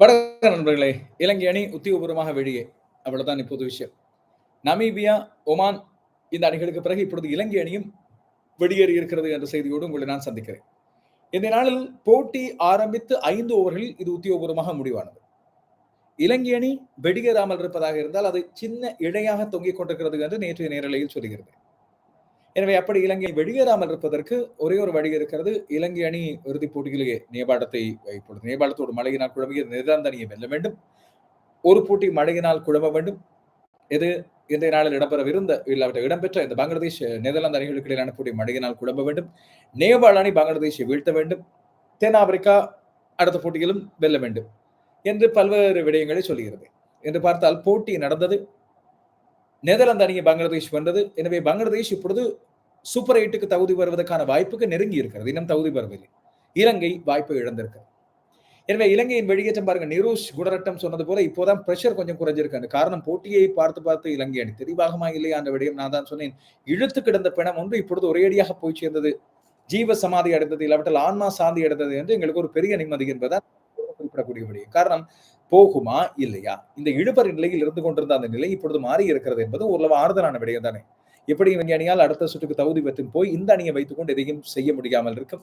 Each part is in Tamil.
வணக்கம் நண்பர்களே. இலங்கை அணி உத்தியோகபூர்வமாக வெளியே. அவ்வளவுதான் இப்போது விஷயம். நமீபியா ஒமான் இந்த அணிகளுக்கு பிறகு இப்பொழுது இலங்கை அணியும் வெளியேறி இருக்கிறது என்ற செய்தியோடு உங்களை நான் சந்திக்கிறேன். இந்த நாளில் போட்டி ஆரம்பித்து ஐந்து ஓவர்களில் இது உத்தியோகபூர்வமாக முடிவானது. இலங்கை அணி வெடியேறாமல் இருப்பதாக இருந்தால் அது சின்ன இழையாக தொங்கிக் கொண்டிருக்கிறது என்று நேற்றைய நேரலையில் சொல்கிறது எனவே அப்படி இலங்கை வெளியேறாமல் இருப்பதற்கு ஒரே ஒரு வழி இருக்கிறது. இலங்கை அணி இறுதிப் போட்டியிலேயே நேபாளத்தை இப்பொழுது நேபாளத்தோடு மழையினால் குழம்பிய நெதர்லாந்து அணியை வெல்ல வேண்டும். ஒரு போட்டி மழையினால் குழம்ப வேண்டும். இது இன்றைய நாளில் இடம்பெறவிருந்த இல்லாவிட்ட இடம்பெற்ற இந்த பங்களாதேஷ் நெதர்லாந்து அணிகளுக்கு இடையிலான போட்டி மழையினால் குழம்ப வேண்டும். நேபாள அணி பங்களாதேஷை வீழ்த்த வேண்டும். தென்னாப்பிரிக்கா அடுத்த போட்டியிலும் வெல்ல வேண்டும் என்று பல்வேறு விடயங்களை சொல்லுகிறது என்று பார்த்தால் போட்டி நடந்தது. நெதர்லாந்து அணியை பங்களாதேஷ் வென்றது. எனவே பங்களாதேஷ் இப்பொழுது சூப்பர் எயிட்டுக்கு தகுதி பெறுவதற்கான வாய்ப்புக்கு நெருங்கி இருக்கிறது. இன்னும் தகுதி பெறவில்லை. இலங்கை வாய்ப்பை இழந்திருக்கிறது. எனவே இலங்கையின் வெளியேற்றம் பாருங்க நிரூஷ் குடரட்டம் சொன்னது போல இப்போதான் பிரஷர் கொஞ்சம் குறைஞ்சிருக்கு. காரணம் போட்டியை பார்த்து பார்த்து இலங்கை அணி தெளிவாகமா இல்லையா அந்த விடயம் நான் தான் சொன்னேன். இழுத்து கிடந்த பிணம் ஒன்று இப்பொழுது ஒரேடியாக போய் சேர்ந்தது. ஜீவ சமாதி அடைந்தது இல்லாவிட்டால் ஆன்மா சாந்தி அடைந்தது என்று எங்களுக்கு ஒரு பெரிய நிம்மதி என்பதான் குறிப்பிடக்கூடிய விடயம். காரணம் போகுமா இல்லையா? இந்த இழுபறி நிலையில் இருந்து கொண்டிருந்த அந்த நிலை இப்பொழுது மாறி இருக்கிறது என்பது ஓரளவு ஆறுதலான விடயம் தானே எப்படி இவங்க அணியால் அடுத்த சுற்றுக்கு தகுதி பெற்று போய் இந்த அணியை வைத்துக்கொண்டு எதையும் செய்ய முடியாமல் இருக்கும்.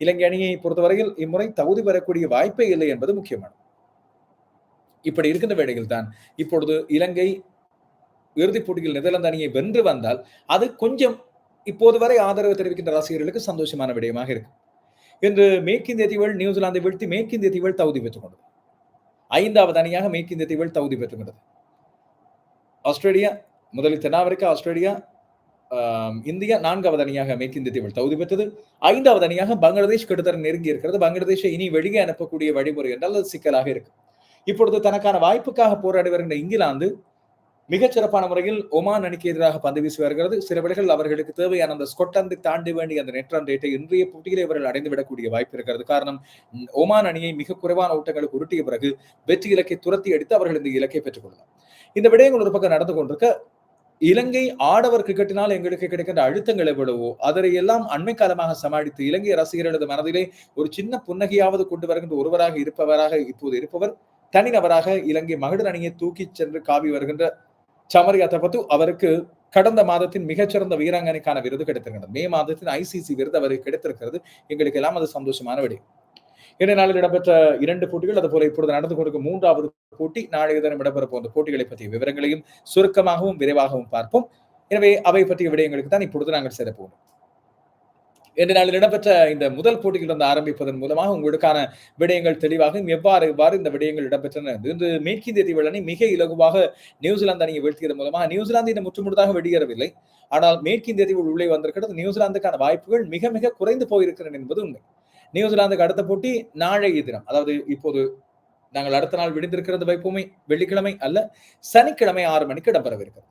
இலங்கை அணியை பொறுத்தவரையில் இம்முறை தகுதி பெறக்கூடிய வாய்ப்பே இல்லை என்பது முக்கியமானது. இப்படி இருக்கின்ற வேளையில் தான் இப்பொழுது இலங்கை இறுதிப் போட்டியில் நெதர்லாந்து அணியை வென்று வந்தால் அது கொஞ்சம் இப்போது வரை ஆதரவு தெரிவிக்கின்ற ரசிகர்களுக்கு சந்தோஷமான விடயமாக இருக்கும். இன்று மேற்கிந்திய தீவுகள் நியூசிலாந்தை வீழ்த்தி மேற்கிந்திய தீவுகள் தகுதி பெற்றுக் கொண்டது ஐந்தாவது அணியாக மேற்கிந்திய தீவுகள் தகுதி பெற்றுக்கொண்டது. ஆஸ்திரேலியா முதலில் தென்னாப்பிரிக்கா ஆஸ்திரேலியா இந்தியா நான்காவது அணியாக மேற்கிந்திய தீவில் தகுதி பெற்றது. ஐந்தாவது அணியாக பங்களாதேஷ் கிட்டத்தட்ட நெருங்கி இருக்கிறது. பங்களாதேஷை இனி வெளியே அனுப்பக்கூடிய வழிமுறை என்றால் அது சிக்கலாக இருக்கு. இப்பொழுது தனக்கான வாய்ப்புக்காக போராடி வருகின்ற இங்கிலாந்து மிகச் சிறப்பான முறையில் ஒமான் அணிக்கு எதிராக பந்து வீசி வருகிறது. சில வேளைகள் அவர்களுக்கு தேவையான அந்த ஸ்கொட்டந்தை தாண்டி வேண்டிய அந்த நெட் ரன் ரேட்டை இன்றைய போட்டியில் இவர்கள் அடைந்து விடக்கூடிய வாய்ப்பு இருக்கிறது. காரணம் ஒமான் அணியை மிக குறைவான ஓட்டங்களுக்கு உருட்டிய பிறகு வெற்றி இலக்கை துரத்தி அடித்து அவர்கள் இந்த இலக்கை பெற்றுக் கொள்ளலாம். இந்த விடயங்கள் ஒரு பக்கம் நடந்து கொண்டிருக்க இலங்கை ஆடவர் கிரிக்கெட்டினால் எங்களுக்கு கிடைக்கின்ற அழுத்தங்கள் எவ்வளவோ அதனை எல்லாம் அண்மை காலமாக சமாளித்து இலங்கை ரசிகர்களது மனதிலே ஒரு சின்ன புன்னகையாவது கொண்டு வருகின்ற ஒருவராக இருப்பவராக இப்போது இருப்பவர் தனிநபராக இலங்கை மகளிர் அணியை தூக்கி சென்று காவி வருகின்ற சமரியா தபத்து அவருக்கு கடந்த மாதத்தின் மிகச்சிறந்த வீராங்கனைக்கான விருது கிடைத்திருக்கிறது மே மாதத்தின் ஐசிசி விருது அவருக்கு கிடைத்திருக்கிறது. எங்களுக்கு எல்லாம் அது சந்தோஷமான விடயம் இன்றைய நாளில் இடம்பெற்ற இரண்டு போட்டிகள் அதுபோல இப்பொழுது நடந்து கொண்டிருக்கும் மூன்றாவது போட்டி நாளைய தினம் இடம்பெற போன்ற போட்டிகளை பற்றிய விவரங்களையும் சுருக்கமாகவும் விரைவாகவும் பார்ப்போம். எனவே அவை பற்றிய விடயங்களுக்கு தான் இப்பொழுது நாங்கள் சேரப்போம் இன்று நாளில் இடம்பெற்ற இந்த முதல் போட்டியிலிருந்து ஆரம்பிப்பதன் மூலமாக உங்களுக்கான விடயங்கள் தெளிவாக எவ்வாறு எவ்வாறு இந்த விடயங்கள் இடம்பெற்றன? இன்று மேற்கிந்திய தீவு மிக இலகுவாக நியூசிலாந்து அணியை வீழ்த்தியதன் மூலமாக நியூசிலாந்து இந்த முற்றுமுழுதாக வெளியேறவில்லை ஆனால் மேற்கிந்திய தீவு உள்ளே வந்திருக்கிறது. நியூசிலாந்துக்கான வாய்ப்புகள் மிக மிக குறைந்து போயிருக்கிறன என்பது உண்மை. நியூசிலாந்துக்கு அடுத்த போட்டி நாளைய தினம் அதாவது இப்போது நாங்கள் அடுத்த நாள் விடுந்திருக்கிறது வைப்போமே வெள்ளிக்கிழமை அல்ல சனிக்கிழமை ஆறு மணிக்கு இடம்பெறவிருக்கிறது.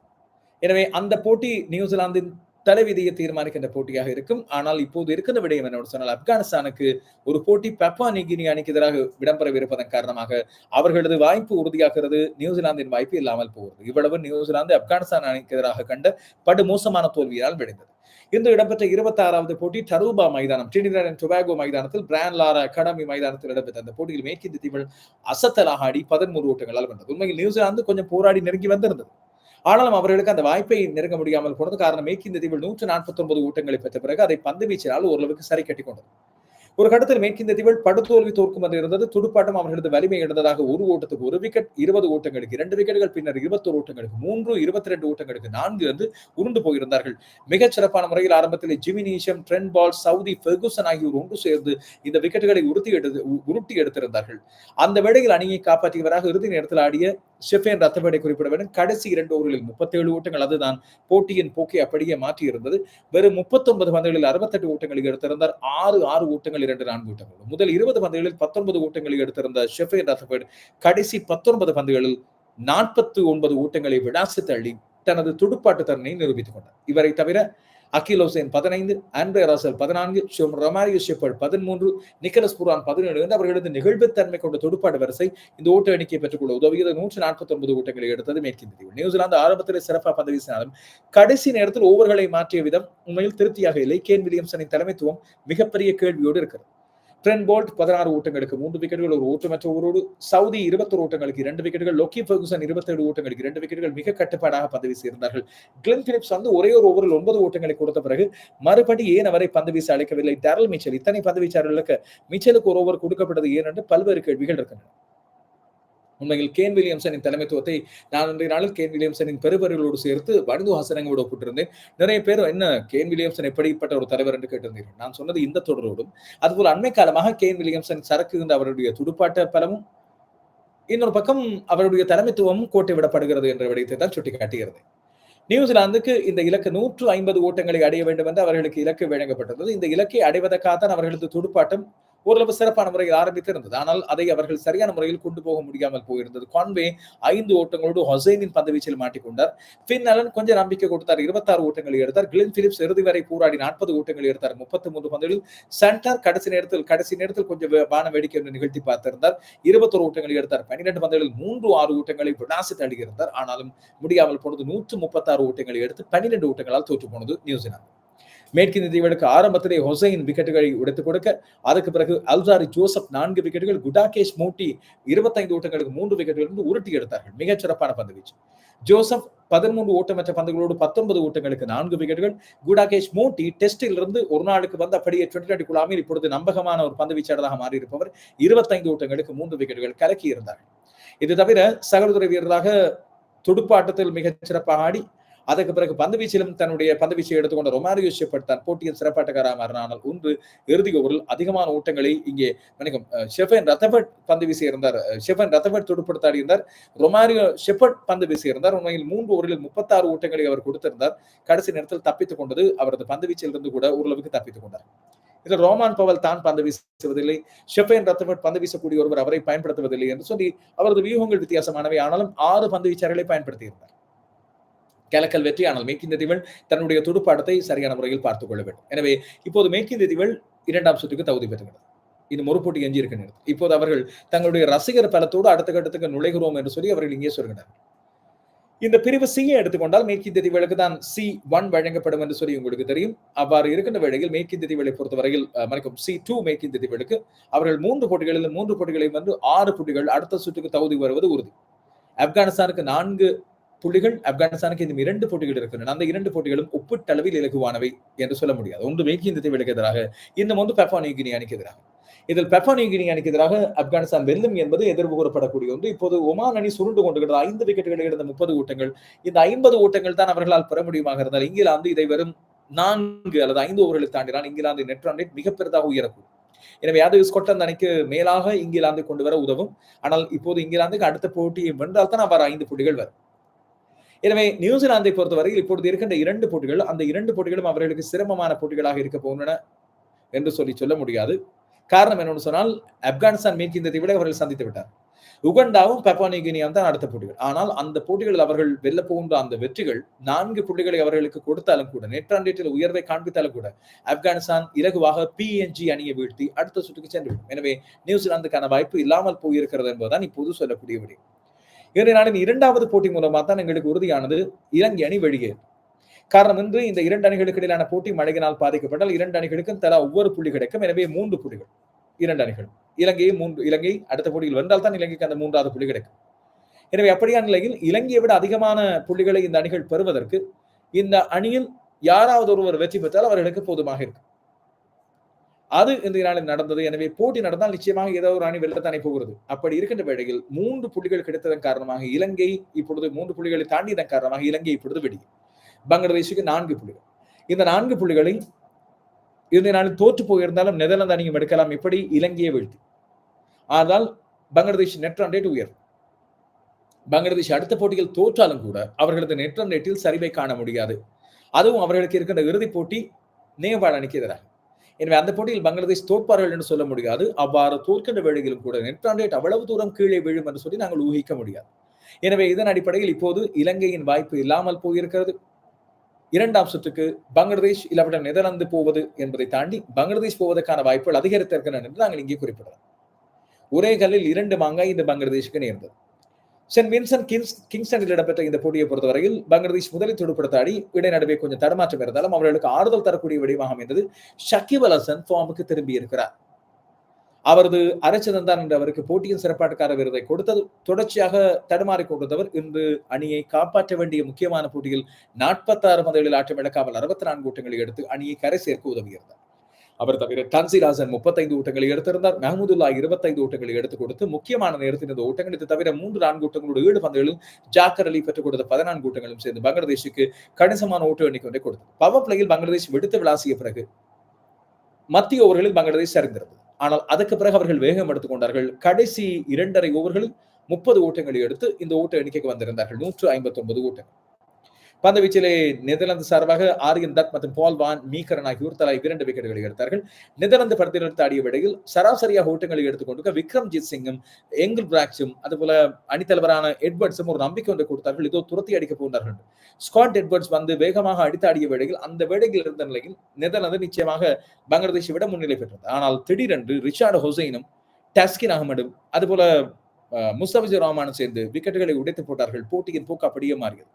எனவே அந்த போட்டி நியூசிலாந்தின் தலைவிதியை தீர்மானிக்கின்ற போட்டியாக இருக்கும். ஆனால் இப்போது இருக்கின்ற விடயம் என்ன சொன்னால் ஆப்கானிஸ்தானுக்கு ஒரு போட்டி பெப்பா நிகினி அணிக்கு எதிராக இடம்பெறவிருப்பதன் காரணமாக அவர்களது வாய்ப்பு உறுதியாகிறது நியூசிலாந்தின் வாய்ப்பு இல்லாமல் போகிறது. இவ்வளவு நியூசிலாந்து ஆப்கானிஸ்தான் அணிக்கு எதிராக கண்ட படு மோசமான தோல்வியால் விடைந்தது இன்று இடம்பெற்ற இருபத்தி ஆறாவது போட்டி டரூபா மைதானம் டிரினிடாட் அண்ட் டொபாகோ மைதானத்தில் பிராண்ட் லாரா அகாடமி மைதானத்தில் இடம்பெற்ற அந்த போட்டியில் மேற்கிந்திய தீவுகள் அசத்தலாக ஆடி பதிமூன்று ஓட்டங்களால் வென்றது. உண்மையில் நியூசிலாந்து கொஞ்சம் போராடி நெருங்கி வந்திருந்தது. ஆனாலும் அவர்களுக்கு அந்த வாய்ப்பை நெருங்க முடியாமல் போனது காரணம் மேற்கிந்திய தீவில் நூற்று நாற்பத்தி ஒன்பது ஓட்டங்களை பெற்ற பிறகு அதை பந்து வீச்சினால் ஓரளவுக்கு சரி கட்டி கொண்டது. ஒரு கட்டத்தில் மேற்கிந்திய தீவில் படுதோல்வி தோற்கும் என்று இருந்தது. துடுப்பாட்டம் அவர்களது வலிமை இழந்ததாக ஒரு ஓட்டத்துக்கு ஒரு விக்கெட் இருபது ஓட்டங்களுக்கு இரண்டு விக்கெட்டுகள் பின்னர் இருபத்தோரு ஓட்டங்களுக்கு மூன்று இருபத்தி ரெண்டு ஓட்டங்களுக்கு நான்கு என்று உருண்டு போயிருந்தார்கள். மிகச் சிறப்பான முறையில் ஆரம்பத்தில் Jimmy Neesham Trent Boult Southee Ferguson ஆகியோர் ஒன்று சேர்ந்து இந்த விக்கெட்டுகளை உறுத்தி எடுத்து உருட்டி எடுத்திருந்தார்கள். அந்த வேளையில் அணியை காப்பாற்றியவராக இறுதி நேரத்தில் ஆடிய ஷெஃபேன் ரத்தபேடை குறிப்பிட வேண்டும். கடைசி இரண்டு ஓவர்களில் முப்பத்தேழு ஓட்டங்கள் அதுதான் போட்டியின் போக்கை அப்படியே மாற்றியிருந்தது. வெறும் முப்பத்தொன்பது பந்துகளில் அறுபத்தெட்டு ஓட்டங்களை எடுத்திருந்தார். ஆறு ஆறு ஓட்டங்கள் இரண்டு நான்கு ஓட்டங்கள். முதல் இருபது பந்துகளில் பத்தொன்பது ஓட்டங்களை எடுத்திருந்த ஷெஃபே ரதபர்ட் கடைசி பத்தொன்பது பந்துகளில் நாற்பத்தி ஒன்பது ஓட்டங்களை விடாசு தள்ளி தனது துடுப்பாட்டு திறனை நிரூபித்துக் கொண்டார். இவரை தவிர அகில் ஹுசைன் பதினைந்து ஆண்ட்ரே ராசல் பதினான்கு ஷோம் ரொமாரியோ ஷெப்பர்ட் பதிமூன்று நிக்கலஸ் புரான் பதினேழு என்று அவர்களது நிகழ்வுத்தன்மை கொண்ட துடுப்பாடு வரிசை இந்த ஓட்ட எண்ணிக்கை பெற்றுக்கொள்ள உதவியது நூற்று நாற்பத்தி ஒன்பது ஓட்டங்களை எடுத்தது மேற்கிந்திய நியூசிலாந்து ஆரம்பத்தில் சிறப்பாக பந்து வீசினாலும் கடைசி நேரத்தில் ஓவர்களை மாற்றிய விதம் உண்மையில் திருப்தியாக இல்லை. கேன் வில்லியம்சனின் தலைமைத்துவம் மிகப்பெரிய கேள்வியோடு இருக்கிறது. ட்ரென் போல்ட் பதினாறு ஓட்டங்களுக்கு மூன்று விக்கெட்டுகள் ஒரு ஓட்டமற்ற ஓரோடு. சவுதி இருபத்தொரு ஓட்டங்களுக்கு இரண்டு விக்கெட்டுகள் லொக்கி பெர்குசன் இருபத்தேழு ஓட்டங்களுக்கு இரண்டு விக்கெட்டுகள் மிக கட்டுப்பாடாக பதவி சேர்ந்தார்கள் கிளின் பிலிப்ஸ் வந்து ஒரே ஒரு ஓவரில் ஒன்பது ஓட்டங்களை கொடுத்த பிறகு மறுபடி ஏன் அவரை பந்து வீச அழைக்கவில்லை? டேரல் மிச்சல் இத்தனை பந்து வீச்சாளர்களுக்கு மிச்சலுக்கு ஒரு ஓவர் கொடுக்கப்பட்டது ஏன் என்று பல்வேறு கேள்விகள் இருக்கின்றன. உண்மையில் கேன் வில்லியம்சனின் தலைமைத்துவத்தை நான் இன்றைய நாளில் கேன் வில்லியம்சனின் பெருபர்களோடு சேர்த்து வனிது ஹாசனங்களோடு ஒப்பிட்டிருந்தேன். நிறைய பேர் என்ன கேன் வில்லியம்சன் எப்படிப்பட்ட ஒரு தலைவர் என்று கேட்டிருந்தீர்கள்? நான் சொன்னது இந்த தொடரோடும் அதுபோல் அண்மை காலமாக கேன் வில்லியம்சன் சரக்குகின்ற அவருடைய துடுப்பாட்ட பலமும் இன்னொரு பக்கம் அவருடைய தலைமைத்துவமும் கோட்டை விடப்படுகிறது என்ற விடயத்தை தான் சுட்டிக்காட்டுகிறது நியூசிலாந்துக்கு இந்த இலக்கு நூற்று ஐம்பது ஓட்டங்களை அடைய வேண்டும் என்று அவர்களுக்கு இலக்கு வழங்கப்பட்டது இந்த இலக்கை அடைவதற்காக தான் அவர்களது துடுப்பாட்டம் ஓரளவு சிறப்பான முறையில் ஆரம்பித்திருந்தது. ஆனால் அதை அவர்கள் சரியான முறையில் கொண்டு போக முடியாமல் போயிருந்தது. கான்வே ஐந்து ஓட்டங்களோடு ஹொசைனின் பந்துவீச்சில் மாட்டிக்கொண்டார். பின் அலன் கொஞ்சம் நம்பிக்கை கொடுத்தார். இருபத்தாறு ஓட்டங்களை எடுத்தார். கிளின் பிலிப்ஸ் இறுதி வரை போராடி நாற்பது ஓட்டங்களை எடுத்தார். முப்பத்தி மூன்று பந்துகளில் சென்டர் கடைசி நேரத்தில் கடைசி நேரத்தில் கொஞ்சம் வான வேடிக்கை என்று நிகழ்த்தி பார்த்திருந்தார். இருபத்தொரு ஓட்டங்களை எடுத்தார். பன்னிரண்டு பந்துகளில் மூன்று ஆறு ஓட்டங்களை விடாசி தள்ளியிருந்தார். ஆனாலும் முடியாமல் போனது நூற்று முப்பத்தாறு ஓட்டங்களை எடுத்து பன்னிரண்டு ஓட்டங்களால் தோற்று போனது நியூசிலாந்து. மேற்கிந்திய தீவுகளுக்கு ஆரம்பத்திலே ஹொசைன் விக்கெட்டுகளை உடைத்துக் கொடுக்க அதுக்கு பிறகு அல்சாரி ஜோசப் நான்கு விக்கெட்டுகள் குடாகேஷ் மூட்டி இருபத்தைந்து ஓட்டங்களுக்கு மூன்று விக்கெட்டுகள் இருந்து உருட்டி எடுத்தார்கள். மிகச் சிறப்பான பந்து வீச்சு. ஜோசப் பதிமூன்று ஓட்டமற்ற பந்துகளோடு பத்தொன்பது ஓட்டங்களுக்கு நான்கு விக்கெட்டுகள் குடாகேஷ் மூட்டி டெஸ்டில் இருந்து ஒரு நாளுக்கு வந்து அப்படியே டுவெண்டி டுவெண்டி குழாமில் இப்பொழுது நம்பகமான ஒரு பந்து வீச்சாளராக மாறியிருப்பவர் இருபத்தைந்து ஓட்டங்களுக்கு மூன்று விக்கெட்டுகள் கலக்கி இருந்தார்கள் இது தவிர சகோதர வீரராக துடுப்பாட்டத்தில் மிகச் சிறப்பாக ஆடி அதற்கு பிறகு பந்து வீச்சிலும் தன்னுடைய பந்து வீச்சை எடுத்துக்கொண்ட ரொமாரியோ ஷெஃபர்ட் தன் போட்டியின் சிறப்பாட்டக்காராக மாறினால் ஒன்று இறுதி ஓவரில் அதிகமான ஓட்டங்களை இங்கே வணிகம் ஷெஃபன் ரத்தபட் பந்து வீசி இருந்தார். ஷெஃபன் ரத்தபட் துடுப்படுத்தாடி இருந்தார். ரொமாரியோ ஷெஃபர்ட் பந்து வீசி இருந்தார். உண்மையில் மூன்று ஓவரில் முப்பத்தாறு ஓட்டங்களை அவர் கொடுத்திருந்தார். கடைசி நேரத்தில் தப்பித்துக் கொண்டது அவரது பந்து வீச்சில் இருந்து கூட ஓரளவுக்கு தப்பித்துக் கொண்டார். இதில் ரோமான் பவல் தான் பந்து வீசுவதில்லை. ஷெஃபேன் ரத்தபட் பந்து வீசக்கூடிய ஒருவர் அவரை பயன்படுத்துவதில்லை என்று சொல்லி அவரது வியூகங்கள் வித்தியாசமானவை. ஆனாலும் ஆறு பந்து வீச்சாளர்களை பயன்படுத்தியிருந்தார். கலக்கல் வெற்றியானால் மேற்கிந்திய தீவல் தன்னுடைய துடுப்பாட்டத்தை சரியான முறையில் பார்த்துக் கொள்ள வேண்டும். எனவே இப்போது மேற்கிந்திய தீவல் இரண்டாம் சுற்றுக்கு தகுதி பெறுகிறது இது ஒரு போட்டி எஞ்சி நேரம் இப்போது அவர்கள் தங்களுடைய ரசிகர் பலத்தோடு அடுத்த கட்டத்துக்கு நுழைகிறோம் என்று சொல்லி அவர்கள் இங்கே சொல்கிறார்கள். இந்த பிரிவு சியை எடுத்துக்கொண்டால் மேற்கிந்திய தீவுகளுக்கு தான் சி ஒன் வழங்கப்படும் என்று சொல்லி உங்களுக்கு தெரியும். அவ்வாறு இருக்கின்ற வேளையில் மேற்கிந்திய தீவுகளை பொறுத்தவரையில் மறைக்கும் சி டூ மேற்கிந்திய தீவுகளுக்கு அவர்கள் மூன்று போட்டிகளில் மூன்று போட்டிகளையும் வந்து ஆறு புள்ளிகள் அடுத்த சுற்றுக்கு தகுதி வருவது உறுதி. ஆப்கானிஸ்தானுக்கு நான்கு புள்ளிகள் ஆப்கானிஸ்தானுக்கு இந்த இரண்டு போட்டிகள் இருக்கின்றன. அந்த இரண்டு போட்டிகளும் ஒப்பிட்டளவில் இலகுவானவை என்று சொல்ல முடியாது. ஒன்று மேற்கு இந்த தீவுகளுக்கு எதிராக இன்னும் ஒன்று பெப்பா நியூகினி அணிக்கு எதிராக. இதில் பெப்பா நியூகினி அணிக்கு எதிராக ஆப்கானிஸ்தான் வெல்லும் என்பது எதிர்ப்பு கூறப்படக்கூடிய ஒன்று. இப்போது ஒமான் அணி சுருண்டு கொண்டுகிறது ஐந்து விக்கெட்டுகளை எடுத்த முப்பது ஓட்டங்கள் இந்த ஐம்பது ஓட்டங்கள் தான் அவர்களால் பெற முடியுமாக இருந்தால் இங்கிலாந்து இதை வெறும் நான்கு அல்லது ஐந்து ஓவர்களை தாண்டினால் இங்கிலாந்து நெட் ரன் ரேட் மிக பெரிதாக உயரக்கூடும். எனவே அது ஸ்கொட்லாந்து அணிக்கு மேலாக இங்கிலாந்து கொண்டு வர உதவும். ஆனால் இப்போது இங்கிலாந்துக்கு அடுத்த போட்டியை வென்றால் தான் அவர் ஐந்து போட்டிகள் வரும். எனவே நியூசிலாந்தை பொறுத்தவரையில் இப்பொழுது இருக்கின்ற இரண்டு போட்டிகள் அந்த இரண்டு போட்டிகளும் அவர்களுக்கு சிரமமான போட்டிகளாக இருக்க போகின்றன என்று சொல்லி சொல்ல முடியாது. காரணம் என்னன்னு சொன்னால் ஆப்கானிஸ்தான் மேற்கிந்ததை விட அவர்கள் சந்தித்து விட்டார். உகண்டாவும் பெப்பானிகினியாவும் தான் அடுத்த போட்டிகள். ஆனால் அந்த போட்டிகளில் அவர்கள் வெல்ல போகின்ற அந்த வெற்றிகள் நான்கு புள்ளிகளை அவர்களுக்கு கொடுத்தாலும் கூட நெட் உயர்வை காண்பித்தாலும் கூட ஆப்கானிஸ்தான் இலகுவாக பிஎன்ஜி அணியை வீழ்த்தி அடுத்த சுற்றுக்கு சென்றுவிடும். எனவே நியூசிலாந்துக்கான வாய்ப்பு இல்லாமல் போயிருக்கிறது என்பதுதான் இப்போது சொல்லக்கூடிய விடயம் இன்றைய நாளின் இரண்டாவது போட்டி மூலமாக தான் எங்களுக்கு உறுதியானது இலங்கை அணி வெளியே. காரணம் இன்று இந்த இரண்டு அணிகளுக்கு இடையிலான போட்டி மழையினால் பாதிக்கப்பட்டால் இரண்டு அணிகளுக்கும் தலா ஒவ்வொரு புள்ளி கிடைக்கும். எனவே மூன்று புள்ளிகள் இரண்டு அணிகள். இலங்கையை மூன்று இலங்கை அடுத்த போட்டியில் வந்தால் தான் இலங்கைக்கு அந்த மூன்றாவது புள்ளி கிடைக்கும். எனவே அப்படியான நிலையில் இலங்கையை விட அதிகமான புள்ளிகளை இந்த அணிகள் பெறுவதற்கு இந்த அணியில் யாராவது ஒருவர் வெற்றி பெற்றால் அவர்களுக்கு போதுமாக இருக்கும். அது இந்த நாளில் நடந்தது. எனவே போட்டி நடந்தால் நிச்சயமாக ஏதோ ஒரு அணி வெள்ளத்தானே போகிறது. அப்படி இருக்கின்ற வேளையில் மூன்று புள்ளிகள் கிடைத்ததன் காரணமாக இலங்கை இப்பொழுது மூன்று புள்ளிகளை தாண்டியதன் காரணமாக இலங்கை இப்பொழுது வெடியும். பங்களாதேஷுக்கு நான்கு புள்ளிகள். இந்த நான்கு புள்ளிகளை இந்த நாளில் தோற்று போயிருந்தாலும் நெதர்லாந்து அணியும் எடுக்கலாம். இப்படி இலங்கையை வீழ்த்தி. ஆனால் பங்களாதேஷ் நெட் ரன் ரேட் உயரும் பங்களாதேஷ் அடுத்த போட்டியில் தோற்றாலும் கூட அவர்களது நெட் ரன் ரேட்டில் சரிவை காண முடியாது. அதுவும் அவர்களுக்கு இருக்கின்ற இறுதிப் போட்டி நேபாள் அணிக்கு எதிராக. எனவே அந்த போட்டியில் பங்களாதேஷ் தோற்பார்கள் என்று சொல்ல முடியாது. அவ்வாறு தோற்கின்ற வேளையிலும் கூட நெட் ரன் ரேட் அவ்வளவு தூரம் கீழே விழும் என்று சொல்லி நாங்கள் ஊகிக்க முடியாது. எனவே இதன் அடிப்படையில் இப்போது இலங்கையின் வாய்ப்பு இல்லாமல் போயிருக்கிறது. இரண்டாம் சுற்றுக்கு பங்களாதேஷ் இல்லாவிட நெதர்லாந்து போவது என்பதை தாண்டி பங்களாதேஷ் போவதற்கான வாய்ப்புகள் அதிகரித்திருக்கின்றன என்று நாங்கள் இங்கே குறிப்பிடலாம் ஒரே கல்லில் இரண்டு மாங்காய் இந்த பங்களாதேஷுக்கு நேர்ந்தது. சென்ட் வின்சன் கிங்ஸ் கிங்ஸ்டனில் இடம்பெற்ற இந்த போட்டியை பொறுத்தவரையில் பங்களாதேஷ் முதலில் துடுப்படுத்தாடி இடைநடுவே கொஞ்சம் தடமாற்றம் இருந்தாலும் அவர்களுக்கு ஆறுதல் தரக்கூடிய வடிவாக அமைந்தது ஷக்கிப் அல் ஹசன் ஃபார்முக்கு திரும்பி இருக்கிறார் அவரது அரைச்சதன் தான் என்று அவருக்கு போட்டியின் சிறப்பாட்டுக்கார விருதை கொடுத்தது. தொடர்ச்சியாக தடுமாறி கொண்டிருந்தவர் இன்று அணியை காப்பாற்ற வேண்டிய முக்கியமான போட்டியில் நாற்பத்தாறு பந்துகளில் ஆட்டம் இழக்காமல் அறுபத்தி நான்கு ஓட்டங்களை எடுத்து அணியை கரை சேர்க்க உதவியிருந்தார். அவர் தவிர டன்சிராசன் முப்பத்தைந்து ஓட்டங்களை எடுத்திருந்தார். மெஹமுதுல்லா இருபத்தைந்து ஓட்டங்களை எடுத்துக் கொடுத்து முக்கியமான நேரத்தில் இந்த ஓட்டங்கள் இது தவிர மூன்று நான்கு ஓட்டங்களோட ஏழு பந்துகளும் ஜாக்கர் அலி பெற்றுக் கொடுத்த பதினான்கு ஓட்டங்களும் சேர்ந்து பங்களாதேஷுக்கு கணிசமான ஓட்ட எண்ணிக்கை ஒன்றை கொடுத்தது. பவர் பிளேயில் பங்களாதேஷ் விடுத்து விளாசிய பிறகு மத்திய ஓவர்களில் பங்களாதேஷ் சரிந்திருந்தது. ஆனால் அதற்கு பிறகு அவர்கள் வேகம் எடுத்துக்கொண்டார்கள் கடைசி இரண்டரை ஓவர்களில் முப்பது ஓட்டங்களை எடுத்து இந்த ஓட்ட எண்ணிக்கைக்கு வந்திருந்தார்கள். நூற்று ஐம்பத்தி ஒன்பது ஓட்டங்கள். பந்துவீச்சிலே நெதர்லாந்து சார்பாக ஆரியன் தத் மற்றும் பால் வான் மீக்கரன் ஆகியோர் தலா இரண்டு விக்கெட்டுகளை எடுத்தார்கள். நெதர்லாந்து படத்தில் ஆடிய வேளையில் சராசரியாக ஓட்டங்களை எடுத்துக்கொண்டு விக்ரம்ஜித் சிங்கும் எங்கில் பிராக்ஸும் அதுபோல அணித்தலைவரான எட்வர்ட்ஸும் ஒரு நம்பிக்கை ஒன்று கொடுத்தார்கள். இதோ துரத்தி அடிக்க போனார்கள். ஸ்காட் எட்வர்ட்ஸ் வந்து வேகமாக அடித்தாடிய வேளையில் அந்த வேடையில் இருந்த நிலையில் நெதர்லாந்து நிச்சயமாக பங்களாதேஷை விட முன்னிலை பெற்றது. ஆனால் திடீரென்று ரிச்சார்டு ஹுசைனும் டஸ்கின் அகமடும் அதுபோல முஸ்தபிஜர் ரஹ்மானும் சேர்ந்து விக்கெட்டுகளை உடைத்து போட்டார்கள். போட்டியின் போக்கு அப்படியே மாறியது.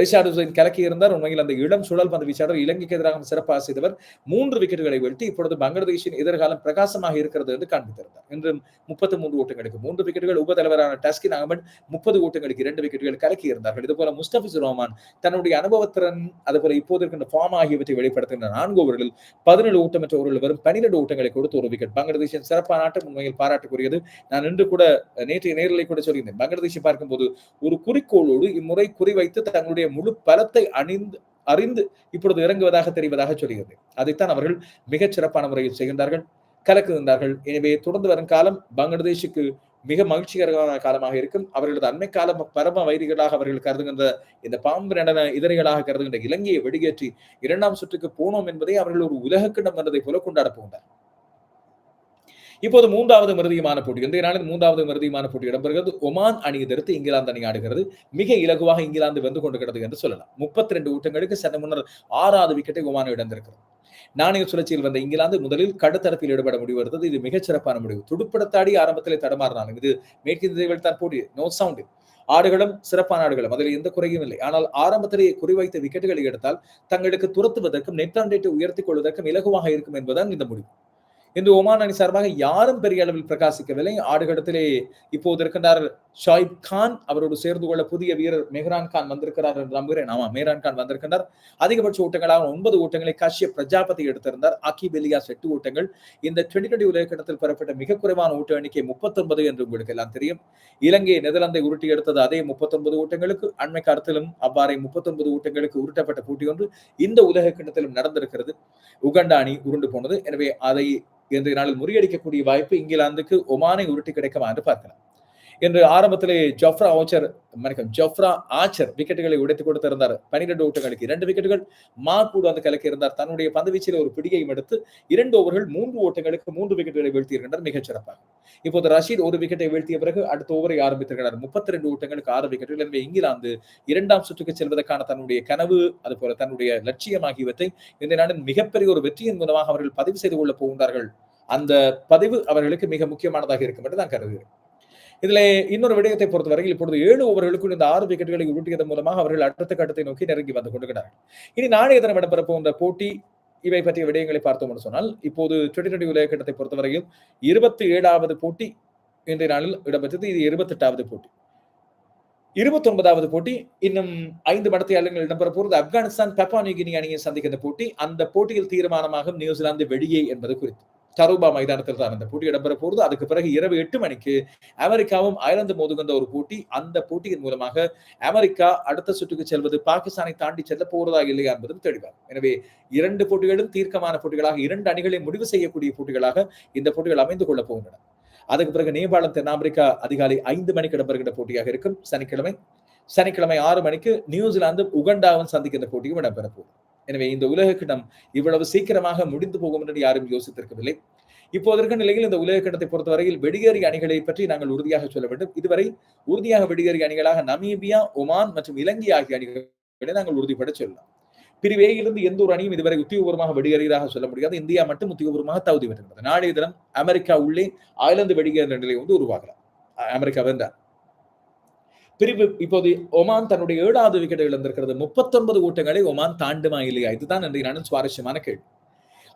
ரிஷாட் உசைன் கலக்கி இருந்தார். உண்மையில் அந்த இளம் சுழல் பந்து வீச்சாளர் இலங்கைக்கு எதிராக சிறப்பாக செய்தவர் மூன்று விக்கெட்டுகளை வீழ்த்தி இப்பொழுது பங்களாதேஷின் எதிர்காலம் பிரகாசமாக இருக்கிறது என்று காண்பித்திருந்தார். இன்று முப்பத்தி மூன்று ஓட்டங்களுக்கு மூன்று விக்கெட்டுகள் உபதலைவரான டஸ்கின் அகமட் முப்பது ஓட்டங்களுக்கு இரண்டு விக்கெட்டுகள் கலக்கி இருந்தார்கள். இதுபோல முஸ்தபிஸ் ரோமான் தன்னுடைய அனுபவத்திறன் அதுபோல இப்போது இருக்கின்ற ஃபார்ம் ஆகியவற்றை வெளிப்படுத்துகின்ற நான்கு ஓவர்களில் பதினேழு ஓட்டமற்ற ஓவர்கள் வரும் பனிரெண்டு ஓட்டங்களை கொடுத்து ஒரு விக்கெட் பங்களாதேஷின் சிறப்பான ஆட்டம் உண்மையில் பாராட்டுக்குரியது. நான் இன்று கூட நேற்றைய நேரில் கூட சொல்லியிருந்தேன். பங்களாதேஷை பார்க்கும்போது ஒரு குறிக்கோளோடு இம்முறை குறிவைத்து தங்களுடைய முழு பலத்தை அணிந்து அறிந்து இப்பொழுது இறங்குவதாக தெரிவதாக சொல்கிறது. அதைத்தான் அவர்கள் மிகச் சிறப்பான முறையில் செய்கின்றார்கள். கலக்குகின்றார்கள். எனவே தொடர்ந்து வரும் காலம் பங்களாதேஷுக்கு மிக மகிழ்ச்சிகரமான காலமாக இருக்கும். அவர்களது அண்மை காலம் பரம வைரிகளாக அவர்கள் கருதுகின்ற இந்த பாம்பு நடன இதரைகளாக கருதுகின்ற இலங்கையை வெடிகேற்றி இரண்டாம் சுற்றுக்கு போனோம் என்பதை அவர்கள் ஒரு உலகக்கிடம் வந்ததை போல கொண்டாட போகின்றார் இப்போது மூன்றாவது மிருதியமான போட்டி. இன்றைய நாளில் மூன்றாவது மிருதியமான போட்டி இடம்பெறுகிறது. ஒமான் அணி எதிர்த்து இங்கிலாந்து அணி ஆடுகிறது. மிக இலகுவாக இங்கிலாந்து வென்று கொண்டிருக்கிறது என்று சொல்லலாம். முப்பத்தி ரெண்டு ஊட்டங்களுக்கு சற்று முன்னர் ஆறாவது விக்கெட்டை ஒமான் இழந்திருக்கிறது. நாணய சுழற்சியில் வந்த இங்கிலாந்து முதலில் கடுத்தரப்பில் ஈடுபட முடிவு எடுத்தது. இது மிகச் சிறப்பான முடிவு. துடுப்படுத்தாடி ஆரம்பத்திலே தடமாறினாலும் இது மேற்கிந்தியாவில் தான் போட்டி நோ சவுண்டு ஆடுகளும் சிறப்பான ஆடுகளும். அதில் எந்த குறையும் இல்லை. ஆனால் ஆரம்பத்திலேயே குறிவைத்த விக்கெட்டுகளை எடுத்தால் தங்களுக்கு துரத்துவதற்கும் நெட் ஆன் ரேட்டை உயர்த்திக் கொள்வதற்கும் இலகுவாக இருக்கும் என்பதுதான் இந்த முடிவு. இன்று ஒமான் அணி சார்பாக யாரும் பெரிய அளவில் பிரகாசிக்கவில்லை. ஆடுகடத்திலே இப்போது இருக்கின்றார் ஷாயிப் கான். அவரோடு சேர்ந்து கொள்ள புதிய வீரர் மெஹ்ரான் கான் வந்திருக்கிறார் என்று நம்புகிறேன். ஆமா மெஹ்ரான் கான் வந்திருக்கின்றார். அதிகபட்ச ஓட்டங்களாக ஒன்பது ஓட்டங்களை காஷ்ய பிரஜாபதி எடுத்திருந்தார். அகிப் பெலியாஸ் எட்டு ஓட்டங்கள். இந்த டுவெண்டி டுவெண்டி உலகக்கட்டத்தில் பெறப்பட்ட மிக குறைவான ஓட்ட எண்ணிக்கை முப்பத்தொன்பது என்று உங்களுக்கு எல்லாம் தெரியும். இலங்கை நெதர்லாந்தை உருட்டி எடுத்தது அதே முப்பத்தொன்பது ஓட்டங்களுக்கு. அண்மை காலத்திலும் அவ்வாறே முப்பத்தொன்பது ஓட்டங்களுக்கு உருட்டப்பட்ட போட்டி ஒன்று இந்த உலக கிண்ணத்திலும் நடந்திருக்கிறது. உகண்டா அணி உருண்டு போனது. எனவே அதை இன்றைய நாளில் முறியடிக்கக்கூடிய வாய்ப்பு இங்கிலாந்துக்கு ஒமானை உருட்டி கிடைக்குமா என்று பார்க்கலாம். என்று ஆரம்பத்திலே ஜொஃப்ரா ஆச்சர் மணிக்கம் ஜொஃப்ரா ஆச்சர் விக்கெட்டுகளை உடைத்துக் கொடுத்திருந்தார். பனிரெண்டு ஓட்டங்களுக்கு இரண்டு விக்கெட்டுகள். மா கூட வந்து கலக்கி இருந்தார் தன்னுடைய பந்துவீச்சில் ஒரு பிடிகையும் எடுத்து இரண்டு ஓவர்கள் மூன்று ஓட்டங்களுக்கு மூன்று விக்கெட்டுகளை வீழ்த்தியிருக்கின்றார் மிகச் சிறப்பாக. இப்போது ரஷீத் ஒரு விக்கெட்டை வீழ்த்திய பிறகு அடுத்த ஓவரை ஆரம்பித்திருக்கிறார். முப்பத்தி ரெண்டு ஓட்டங்களுக்கு ஆறு விக்கெட்டுகள். எனவே இங்கிலாந்து இரண்டாம் சுற்றுக்கு செல்வதற்கான தன்னுடைய கனவு அதுபோல தன்னுடைய லட்சியம் ஆகியவற்றை இந்த நாளின் மிகப்பெரிய ஒரு வெற்றியின் மூலமாக அவர்கள் பதிவு செய்து கொள்ள போகின்றார்கள். அந்த பதிவு அவர்களுக்கு மிக முக்கியமானதாக இருக்கும் என்று நான் கருதுகிறேன். இதுல இன்னொரு விடயத்தை பொறுத்தவரையில் இப்பொழுது ஏழு ஓவர்களுக்குள் இந்த ஆறு விக்கெட்டுகளை உருட்டியதன் மூலமாக அவர்கள் அடுத்த கட்டத்தை நோக்கி நெருங்கி வந்து கொண்டிருக்கிறார்கள். இனி நாளைய தினம் இடம்பெற இந்த போட்டி இவை பற்றிய விடயங்களை பார்த்தோம் என்று சொன்னால் இப்போது டுவெண்டி டுவெண்டி உலக கட்டத்தை பொறுத்தவரையில் இருபத்தி ஏழாவது போட்டி இன்றைய நாளில் இடம்பெற்றது. இது இருபத்தி எட்டாவது போட்டி. இருபத்தி ஒன்பதாவது போட்டி இன்னும் ஐந்து மடத்தையாளர்கள் இடம்பெற போகிறது ஆப்கானிஸ்தான் பெப்பா நியூகினி அணியை சந்திக்கின்ற போட்டி அந்த போட்டியில் தீர்மானமாகும் நியூசிலாந்து வெளியே என்பது குறித்து. டரூபா மைதானத்தில் தான் அந்த போட்டி இடம்பெற போகிறது அதுக்கு பிறகு இரவு எட்டு மணிக்கு அமெரிக்காவும் அயர்லாந்து மோதுகின்ற ஒரு போட்டி. அந்த போட்டியின் மூலமாக அமெரிக்கா அடுத்த சுற்றுக்கு செல்வது பாகிஸ்தானை தாண்டி செல்ல போவதா இல்லையா என்பதும் தெளிவாகும். எனவே இரண்டு போட்டிகளும் தீர்க்கமான போட்டிகளாக இரண்டு அணிகளை முடிவு செய்யக்கூடிய போட்டிகளாக இந்த போட்டிகள் அமைந்து கொள்ளப் போகின்றன. அதுக்கு பிறகு நேபாளம் தென்னாப்பிரிக்கா அதிகாலை ஐந்து மணிக்கு இடம்பெறுகின்ற போட்டியாக இருக்கும். சனிக்கிழமை சனிக்கிழமை ஆறு மணிக்கு நியூசிலாந்து உகண்டாவும் சந்திக்கின்ற போட்டியும் இடம்பெற எனவே இந்த உலக கிண்ணம் இவ்வளவு சீக்கிரமாக முடிந்து போகும் என்று யாரும் யோசித்திருக்கவில்லை. இப்போது இருக்க நிலையில் இந்த உலக கிண்ணத்தை பொறுத்தவரையில் வெடிகேறி அணிகளை பற்றி நாங்கள் உறுதியாக சொல்ல வேண்டும். இதுவரை உறுதியாக வெடிகேறி அணிகளாக நமீபியா ஒமான் மற்றும் இலங்கை ஆகிய அணிகளை நாங்கள் உறுதிப்பட சொல்லலாம் பிரிவேயிலிருந்து எந்த ஒரு அணியும் இதுவரை உத்தியோகபூர்வமாக வெடிகேறியதாக சொல்ல முடியாது. இந்தியா மட்டும் உத்தியோகபூர்வமாக தகுதி பெற்றுகிறது நாளைய தினம் அமெரிக்கா உள்ளே ஆயிலந்து வெடிகேற நிலை வந்து உருவாகலாம். அமெரிக்கா வென்றார் பிரிவு இப்போது ஒமான் தன்னுடைய ஏழாவது விக்கெட்டை இழந்திருக்கிறது. முப்பத்தொன்பது ஓட்டங்களை ஒமான் தாண்டுமா இல்லையா? இதுதான் இன்றைய நானும் சுவாரஸ்யமான கேள்வி.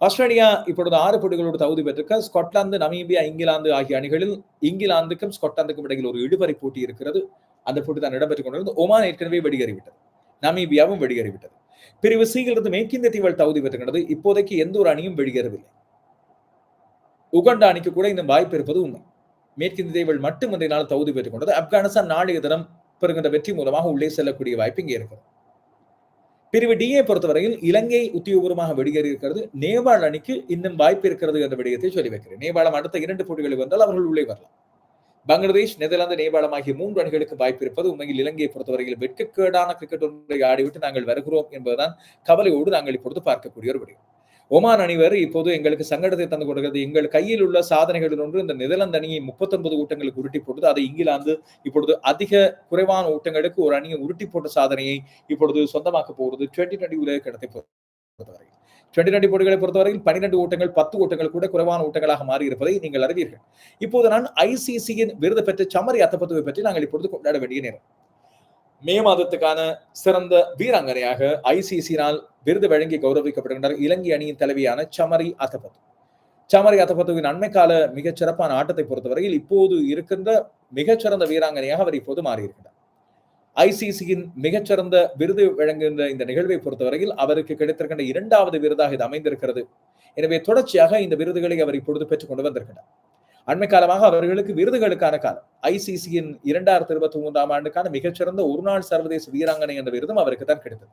ஆஸ்திரேலியா இப்பொழுது ஆறு போட்டிகளோடு தகுதி பெற்றிருக்க. ஸ்காட்லாந்து நமீபியா இங்கிலாந்து ஆகிய அணிகளில் இங்கிலாந்துக்கும் ஸ்காட்லாந்துக்கும் இடையில் ஒரு இடுவரை போட்டி இருக்கிறது. அந்த போட்டி தான் இடம்பெற்றுக் கொண்டிருந்தது. ஒமான் ஏற்கனவே வெடிகறிவிட்டது நமீபியாவும் வெடிகறிவிட்டது பிரிவு சியிலிருந்து மேற்கிந்திய தீவுகள் தகுதி பெற்றுகிறது இப்போதைக்கு எந்த ஒரு அணியும் வெளியேறவில்லை உகண்டா அணிக்கு கூட இந்த வாய்ப்பு இருப்பது உண்மை. மேற்கிந்தியர்கள் மட்டும் இன்றைய நாள் தகுதி பெற்றுக் கொண்டது ஆப்கானிஸ்தான் நாளைய தினம் பெறுகின்ற வெற்றி மூலமாக உள்ளே செல்லக்கூடிய வாய்ப்பு இங்கே இருக்கிறது. பிரிவு டிஏ பொறுத்தவரையில் இலங்கை உத்தியோகபூர்வமாக வெளியேறி இருக்கிறது நேபாள் அணிக்கு இன்னும் வாய்ப்பு இருக்கிறது என்ற விடயத்தை சொல்லி வைக்கிறேன். நேபாளம் அடுத்த இரண்டு போட்டிகளில் வந்தால் அவர்கள் உள்ளே வரலாம். பங்களாதேஷ் நெதர்லாந்து நேபாளம் ஆகிய மூன்று அணிகளுக்கு வாய்ப்பு இருப்பது உண்மையில் இலங்கையை பொறுத்தவரையில் வெட்கக்கேடான கிரிக்கெட் ஒன்றை ஆடிவிட்டு நாங்கள் வருகிறோம் என்பதுதான் கவலையோடு நாங்கள் இப்பொழுது பார்க்கக்கூடிய ஒரு விடயம். ஒமான் அணிவர் இப்போது எங்களுக்கு சங்கடத்தை தந்து கொடுக்கிறது. எங்கள் கையில் உள்ள சாதனைகளில் ஒன்று இந்த நெதர்லாந்து அணியை முப்பத்தொன்பது ஊட்டங்களுக்கு உருட்டி போட்டது. அதை இங்கிலாந்து இப்பொழுது அதிக குறைவான ஊட்டங்களுக்கு ஒரு அணியை உருட்டி போட்ட சாதனையை இப்பொழுது சொந்தமாக்க போகிறது. டுவெண்ட்டி டுவெண்ட்டி உலக கடத்தை பொறுத்தவரை டுவெண்டி டுவெண்டி போட்டிகளை பொறுத்தவரையில் பன்னிரண்டு ஓட்டங்கள் பத்து ஓட்டங்கள் கூட குறைவான ஓட்டங்களாக மாறி இருப்பதை நீங்கள் அறிவீர்கள். இப்போது நான் ஐசிசியின் விருது பெற்ற சமரி அத்தப்பத்துவை பற்றி நாங்கள் இப்பொழுது கொண்டாட வேண்டிய நேரம். மே மாதத்துக்கான சிறந்த வீராங்கனையாக ஐசிசினால் விருது வழங்கி கௌரவிக்கப்படுகின்றார் இலங்கை அணியின் தலைவியான சமரி அத்தபத்து. சமரி அத்தபத்துவின் அண்மைக்கால மிகச் சிறப்பான ஆட்டத்தை பொறுத்தவரையில் இப்போது இருக்கின்ற மிகச்சிறந்த வீராங்கனையாக அவர் இப்போது மாறியிருக்கிறார் ஐசிசியின் மிகச்சிறந்த விருது வழங்குகின்ற இந்த நிகழ்வை பொறுத்தவரையில் அவருக்கு கிடைத்திருக்கின்ற இரண்டாவது விருதாக இது அமைந்திருக்கிறது. எனவே தொடர்ச்சியாக இந்த விருதுகளை அவர் இப்பொழுது பெற்றுக் கொண்டு வந்திருக்கிறார் அண்மை காலமாக அவர்களுக்கு விருதுகளுக்கான காலம். ஐசிசியின் இரண்டாயிரத்தி இருபத்தி மூன்றாம் ஆண்டுக்கான மிகச்சிறந்த ஒருநாள் சர்வதேச வீராங்கனை என்ற விருதும் அவருக்கு தான் கிடைத்தது.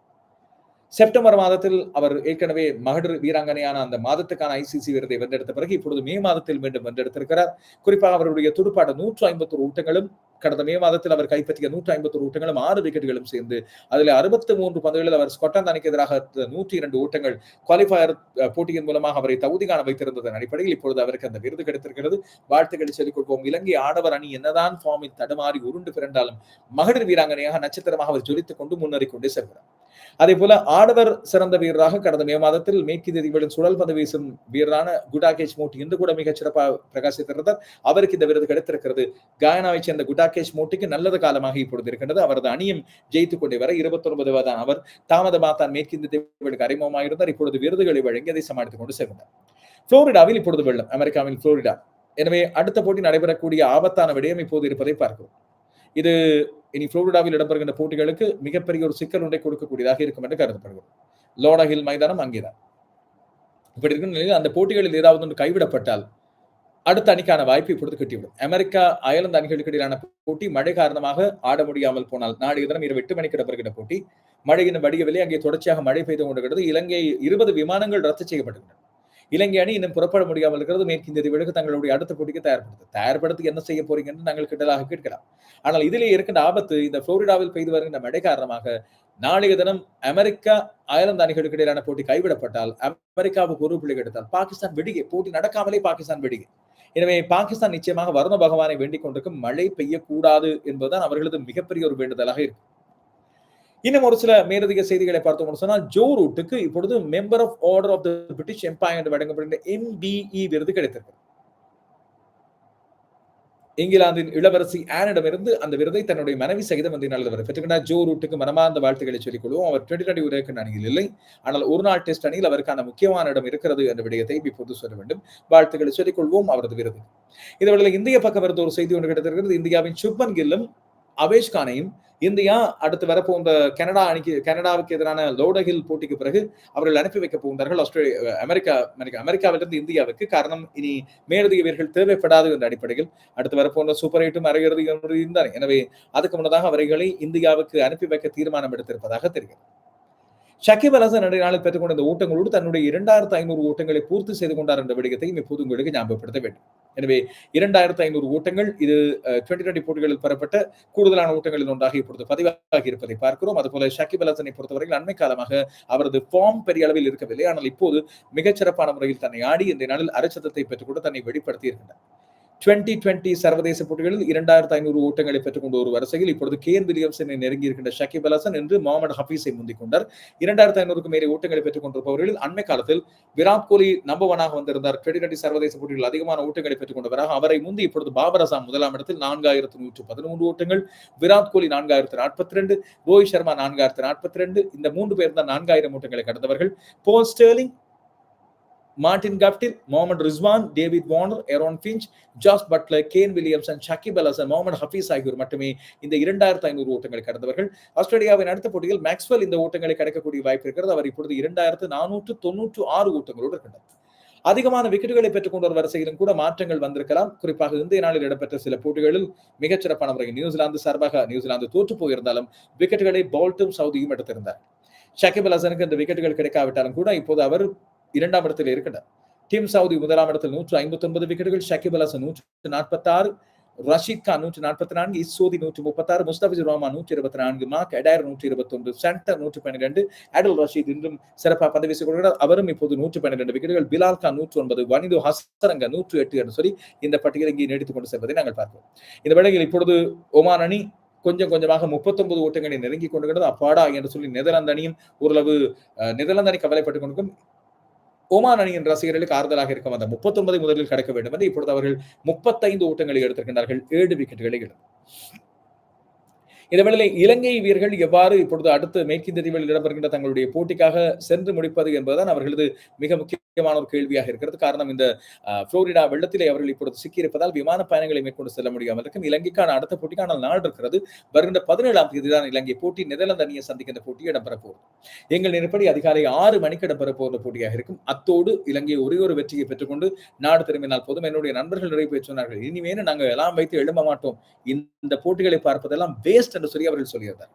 செப்டம்பர் மாதத்தில் அவர் ஏற்கனவே மகளிர் வீராங்கனையான அந்த மாதத்துக்கான ஐசிசி விருதை வென்றெடுத்த பிறகு இப்பொழுது மே மாதத்தில் மீண்டும் வென்றெடுத்திருக்கிறார். குறிப்பாக அவருடைய துடுப்பாட்ட நூற்று ஐம்பத்தொரு ஊட்டங்களும் கடந்த மே மாதத்தில் அவர் கைப்பற்றிய நூற்றி ஐம்பத்தொரு ஊட்டங்களும் ஆறு விக்கெட்டுகளும் சேர்ந்து அதில் அறுபத்தி மூன்று பந்துகளில் அவர் ஸ்கொட்டாந்து அணிக்கு எதிராக நூற்றி இரண்டு ஊட்டங்கள் குவாலிஃபயர் போட்டியின் மூலமாக அவரை தகுதி காண வைத்திருந்ததன் அடிப்படையில் இப்பொழுது அவருக்கு அந்த விருது கிடைத்திருக்கிறது. வாழ்த்துக்களை சொல்லிக் கொள்வோம். இலங்கை ஆடவர் அணி என்னதான் ஃபார்மில் தடுமாறி உருண்டு பிறண்டாலும் மகளிர் வீராங்கனையாக நட்சத்திரமாக அவர் ஜொலித்துக் கொண்டு முன்னேறிக் கொண்டே செல்கிறார். அதே போல ஆடவர் சிறந்த வீரராக கடந்த மே மாதத்தில் மேற்கு தீவுகளின் சுழல் பந்து வீசும் வீரரான குடாகேஷ் மூட்டி இன்று கூட மிகச் சிறப்பாக பிரகாசித்திருந்தார். அவருக்கு இந்த விருது கிடைத்திருக்கிறது. காயனாவை சேர்ந்த குடாகேஷ் மூட்டிக்கு நல்லது காலமாக இப்பொழுது இருக்கின்றது. அவரது அணியும் ஜெயித்துக் கொண்டே வர இருபத்தி ஒன்பது வயதான அவர் தாமதமாக தான் மேற்கிந்திய தீவுகளுக்கு அறிமுகமாக இருந்தார் இப்பொழுது விருதுகளை வழங்கி அதை சமாளித்துக் கொண்டு சென்றார் புளோரிடாவில் இப்பொழுது வெள்ளம். அமெரிக்காவில் புளோரிடா. எனவே அடுத்த போட்டி நடைபெறக்கூடிய ஆபத்தான விடயம் இப்போது இருப்பதை பார்க்கிறோம். இது இனி புளோரிடாவில் இடம்பெறுகின்ற போட்டிகளுக்கு மிகப்பெரிய ஒரு சிக்கல் ஒன்றை கொடுக்கக்கூடியதாக இருக்கும் என்று கருதப்படுகிறது. லோடா ஹில் மைதானம் அங்கேதான். இப்படி இருக்கும் நிலையில் அந்த போட்டிகளில் ஏதாவது ஒன்று கைவிடப்பட்டால் அடுத்த அணிக்கான வாய்ப்பு இப்பொழுது கட்டிவிடும். அமெரிக்கா அயர்லாந்து அணிகளுக்கு இடையிலான போட்டி மழை காரணமாக ஆட முடியாமல் போனால் நாளைய தினம் இரவு எட்டு மணிக்கு இடம்பெறுகின்ற போட்டி. மழையின் இன்னும் அங்கே தொடர்ச்சியாக மழை பெய்து கொண்டிருக்கிறது. இலங்கை இருபது விமானங்கள் ரத்து செய்யப்பட்டுள்ளன. இலங்கை அணி இன்னும் புறப்பட முடியாமல் இருக்கிறது. மேற்கிந்திய தீவுகளுக்கு தங்களுடைய அடுத்த போட்டிக்கு தயார்படுத்து தயார்படுத்தி என்ன செய்ய போறீங்கன்னு நாங்கள் கிட்டலாக கேட்கலாம். ஆனால் இதிலே இருக்கின்ற ஆபத்து இந்த புளோரிடாவில் பெய்து வருகின்ற மழை காரணமாக நாளைய தினம் அமெரிக்கா அயர்லாந்து அணிகளுக்கு இடையிலான போட்டி கைவிடப்பட்டால் அமெரிக்காவுக்கு ஒரு புள்ளி எடுத்தால் பாகிஸ்தான் வெடிகை. போட்டி நடக்காமலே பாகிஸ்தான் வெடிகை. எனவே பாகிஸ்தான் நிச்சயமாக வருண பகவானை வேண்டிக் கொண்டிருக்கும். மழை பெய்யக்கூடாது என்பதுதான் அவர்களது மிகப்பெரிய ஒரு வேண்டுதலாக இருக்கும் இன்னும் ஒரு சில மேலதிக செய்திகளை பார்த்தோம் சொன்னால் ஜோ ரூட்டுக்கு இப்பொழுது member of order of the British empire என்று வழங்கப்படுகின்ற எம்பிஇ விருது கிடைத்திருக்கு. இங்கிலாந்தின் இளவரசி ஆனிடமிருந்து அந்த விருதை தன்னுடைய மனைவி சகிதம் வந்து நல்லவர் பெற்றுக்கிட்டார் ஜோ ரூட்டுக்கு மனமார்ந்த வாழ்த்துக்களை சொல்லிக் கொள்வோம். அவர் டுவெண்டி டுவெண்டி உலக அணியில் இல்லை. ஆனால் ஒரு நாள் டெஸ்ட் அணியில் அவருக்கான முக்கியமான இடம் இருக்கிறது என்ற விடயத்தை இப்போது சொல்ல வேண்டும். வாழ்த்துக்களை சொல்லிக் கொள்வோம் அவரது விருது. இதுவரை இந்திய பக்கம் இருந்த ஒரு செய்தி ஒன்று கிடைத்திருக்கிறது. இந்தியாவின் சுப்மன் கில்லும் அவேஷ் கானையும் இந்தியா அடுத்து வரப்போன்ற கனடா அணிக்கு கனடாவுக்கு எதிரான லோடகில் போட்டிக்கு பிறகு அவர்கள் அனுப்பி வைக்க போகின்றார்கள். ஆஸ்திரேலியா அமெரிக்கா அமெரிக்காவிலிருந்து இந்தியாவுக்கு. காரணம் இனி மேலதிக வீரர்கள் தேவைப்படாது என்ற அடிப்படையில் அடுத்து வரப்போன்ற சூப்பர் எயிட்டும் அரையிறுதி இருந்தார் எனவே அதுக்கு முன்னதாக அவர்களை இந்தியாவுக்கு அனுப்பி வைக்க தீர்மானம் எடுத்திருப்பதாக தெரிகிறது. ஷக்கிப் அலசன் ரெண்டு நாளில் பெற்றுக்கொண்ட இந்த தன்னுடைய இரண்டாயிரத்து ஐநூறு ஓட்டங்களை பூர்த்தி செய்து கொண்டார் என்ற விடயத்தையும் இப்போது உங்களுக்கு ஞாபகப்படுத்த வேண்டும். எனவே இரண்டாயிரத்து ஐநூறு ஓட்டங்கள் இது டுவெண்டி டுவெண்டி போட்டிகளில் பெறப்பட்ட கூடுதலான ஓட்டங்களில் ஒன்றாக இப்பொழுது பதிவாகி இருப்பதை பார்க்கிறோம். அதுபோல ஷக்கிப் அலசனை பொறுத்தவரையில் அண்மை காலமாக அவரது ஃபார்ம் பெரிய அளவில் இருக்கவில்லை. ஆனால் இப்போது மிகச்சிறப்பான முறையில் தன்னை ஆடி இந்த நாளில் அரைச்சதத்தை பெற்றுக்கொண்டு தன்னை வெளிப்படுத்தி இருக்கின்றார். டுவெண்டி டுவெண்டி சர்வதேச போட்டிகளில் இரண்டாயிரத்து ஐநூறு ஓட்டங்களை பெற்றுக்கொண்ட ஒரு வரிசையில் இப்பொழுது கேன் வில்லியம்சனை நெருங்கி இருக்கின்ற ஷக்கிப் அலசன் என்று முகமது ஹபீஸை முந்திக் கொண்டார் இரண்டாயிரத்து ஐநூறுக்கு மேலே ஓட்டங்களை பெற்றுக் கொண்டிருப்பவர்களில் அண்மை காலத்தில் விராட் கோலி நம்பர் ஒனாக வந்திருந்தார். டுவெண்டி டுவெண்டி சர்வதேச போட்டிகளில் அதிகமான ஓட்டங்களை பெற்றுக் கொண்டவராக அவரை முந்தி இப்பொழுது பாபர் அசாம் முதலாம் இடத்தில் நான்காயிரத்து நூற்று பதிமூன்று ஓட்டங்கள் விராட் கோலி நான்காயிரத்து நாற்பத்தி ரெண்டு ரோஹித் சர்மா நான்காயிரத்து நாற்பத்தி ரெண்டு இந்த மூன்று பேர் தான் நான்காயிரம் ஓட்டங்களை கடந்தவர்கள். Paul Stirling Martin Guptill Mohammad Rizwan David Warner Aaron Finch Jos Buttler Kane Williamson Shakib al Hasan Mohammad Hafeez ஆகியோர் மட்டுமே இந்த இரண்டாயிரத்து ஐநூறு ஓட்டங்களை கடந்தவர்கள். ஆஸ்திரேலியாவின் அடுத்த போட்டியில் மேக்ஸ்வெல் இந்த ஓட்டங்களை கடக்கக்கூடிய வாய்ப்பு இருக்கிறது. அவர் இப்பொழுது இரண்டாயிரத்து நானூற்று தொன்னூற்று ஆறு ஓட்டங்களோடு இருக்கின்றார். அதிகமான விக்கெட்டுகளை பெற்றுக்கொண்ட ஒரு வரிசையிலும் கூட மாற்றங்கள் வந்திருக்கலாம். குறிப்பாக இந்திய நாளில் இடம்பெற்ற சில போட்டிகளில் மிகச்சிறப்பான முறையில் நியூசிலாந்து சார்பாக நியூசிலாந்து தோற்று போயிருந்தாலும் விக்கெட்டுகளை பவுல்ட்டும் சவுதியும் எடுத்திருந்தார். ஷக்கிப் அல் ஹசனுக்கு இந்த விக்கெட்டுகள் கிடைக்காவிட்டாலும் கூட இப்போது அவர் இரண்டாம் இடத்தில் இருக்கின்றார். டீம் சவுதி முதலாம் இடத்தில் நூற்று ஐம்பத்தி ஒன்பது விக்கெட்டுகள் ஷக்கிப் அல் ஹசன் நூற்று நாற்பத்தி ஆறு ரஷீத் கான் நூற்று நாற்பத்தி நான்கு இசோதி நூற்று முப்பத்தி ஆறு முஸ்தபிஜுர் ரஹ்மான் நூற்றி இருபத்தி நான்கு மார்க் எடாயர் நூற்றி இருபத்தி ஒன்று சென்டர் நூற்று பன்னிரெண்டு அடல் ரஷீத் இன்றும் சிறப்பாக பதவி செய்கிறார் அவரும் இப்போது நூற்று பன்னிரெண்டு விக்கெட்டுகள் பிலால் கான் நூற்று ஒன்பது வனிது ஹசரங்க நூற்று எட்டு என்று சொல்லி இந்த பட்டியலை இங்கே நீடித்துக் கொண்டு செல்வதை நாங்கள் பார்ப்போம். இந்த வேளையில் இப்பொழுது ஒமான் அணி கொஞ்சம் கொஞ்சமாக முப்பத்தொன்பது ஓட்டங்களை நெருங்கி கொண்டு அப்பாடா என்று சொல்லி நெதர்லாந்து அணியும் ஓரளவு நெதர்லாந்து அணி கவலைப்பட்டுக் கொண்டிருக்கும். ஓமான் அணியின் ரசிகர்களுக்கு ஆறுதலாக இருக்கும் அந்த முப்பத்தொன்பதை முதலில் கிடைக்க வேண்டும் என்று இப்பொழுது அவர்கள் முப்பத்தைந்து ஓட்டங்களை எடுத்திருக்கின்றார்கள். ஏழு விக்கெட்டுகளை எடுத்து. இந்த வேளையில் இலங்கை வீரர்கள் எவ்வாறு இப்பொழுது அடுத்து மேற்கிந்திய தீவில் இடம்பெறுகின்ற தங்களுடைய போட்டிக்காக சென்று முடிப்பது என்பதுதான் அவர்களது மிக முக்கியமான ஒரு கேள்வியாக இருக்கிறது. காரணம் இந்த புளோரிடா வெள்ளத்திலே அவர்கள் இப்பொழுது சிக்கியிருப்பதால் விமான பயணங்களை மேற்கொண்டு செல்ல முடியாமல் இருக்கும். இலங்கைக்கான அடுத்த போட்டிக்கான நாள் இருக்கிறது. வருகின்ற பதினேழாம் தேதி தான் இலங்கை போட்டி. நெதர்லாந்து அணியை சந்திக்கின்ற போட்டி இடம்பெற போகிறது எங்கள் நினைப்படி அதிகாலை ஆறு மணிக்கு இடம்பெற போகிற போட்டியாக இருக்கும். அத்தோடு இலங்கை ஒரே ஒரு வெற்றியை பெற்றுக்கொண்டு நாடு திரும்பினால் போதும். என்னுடைய நண்பர்கள் நிறைய பேர் சொன்னார்கள் இனிமேல் நாங்கள் எல்லாம் வைத்து எழும்ப மாட்டோம். இந்த போட்டிகளை பார்ப்பதெல்லாம் வேஸ்ட் என்று சொல்லி அவர்கள் சொல்லியிருந்தார்.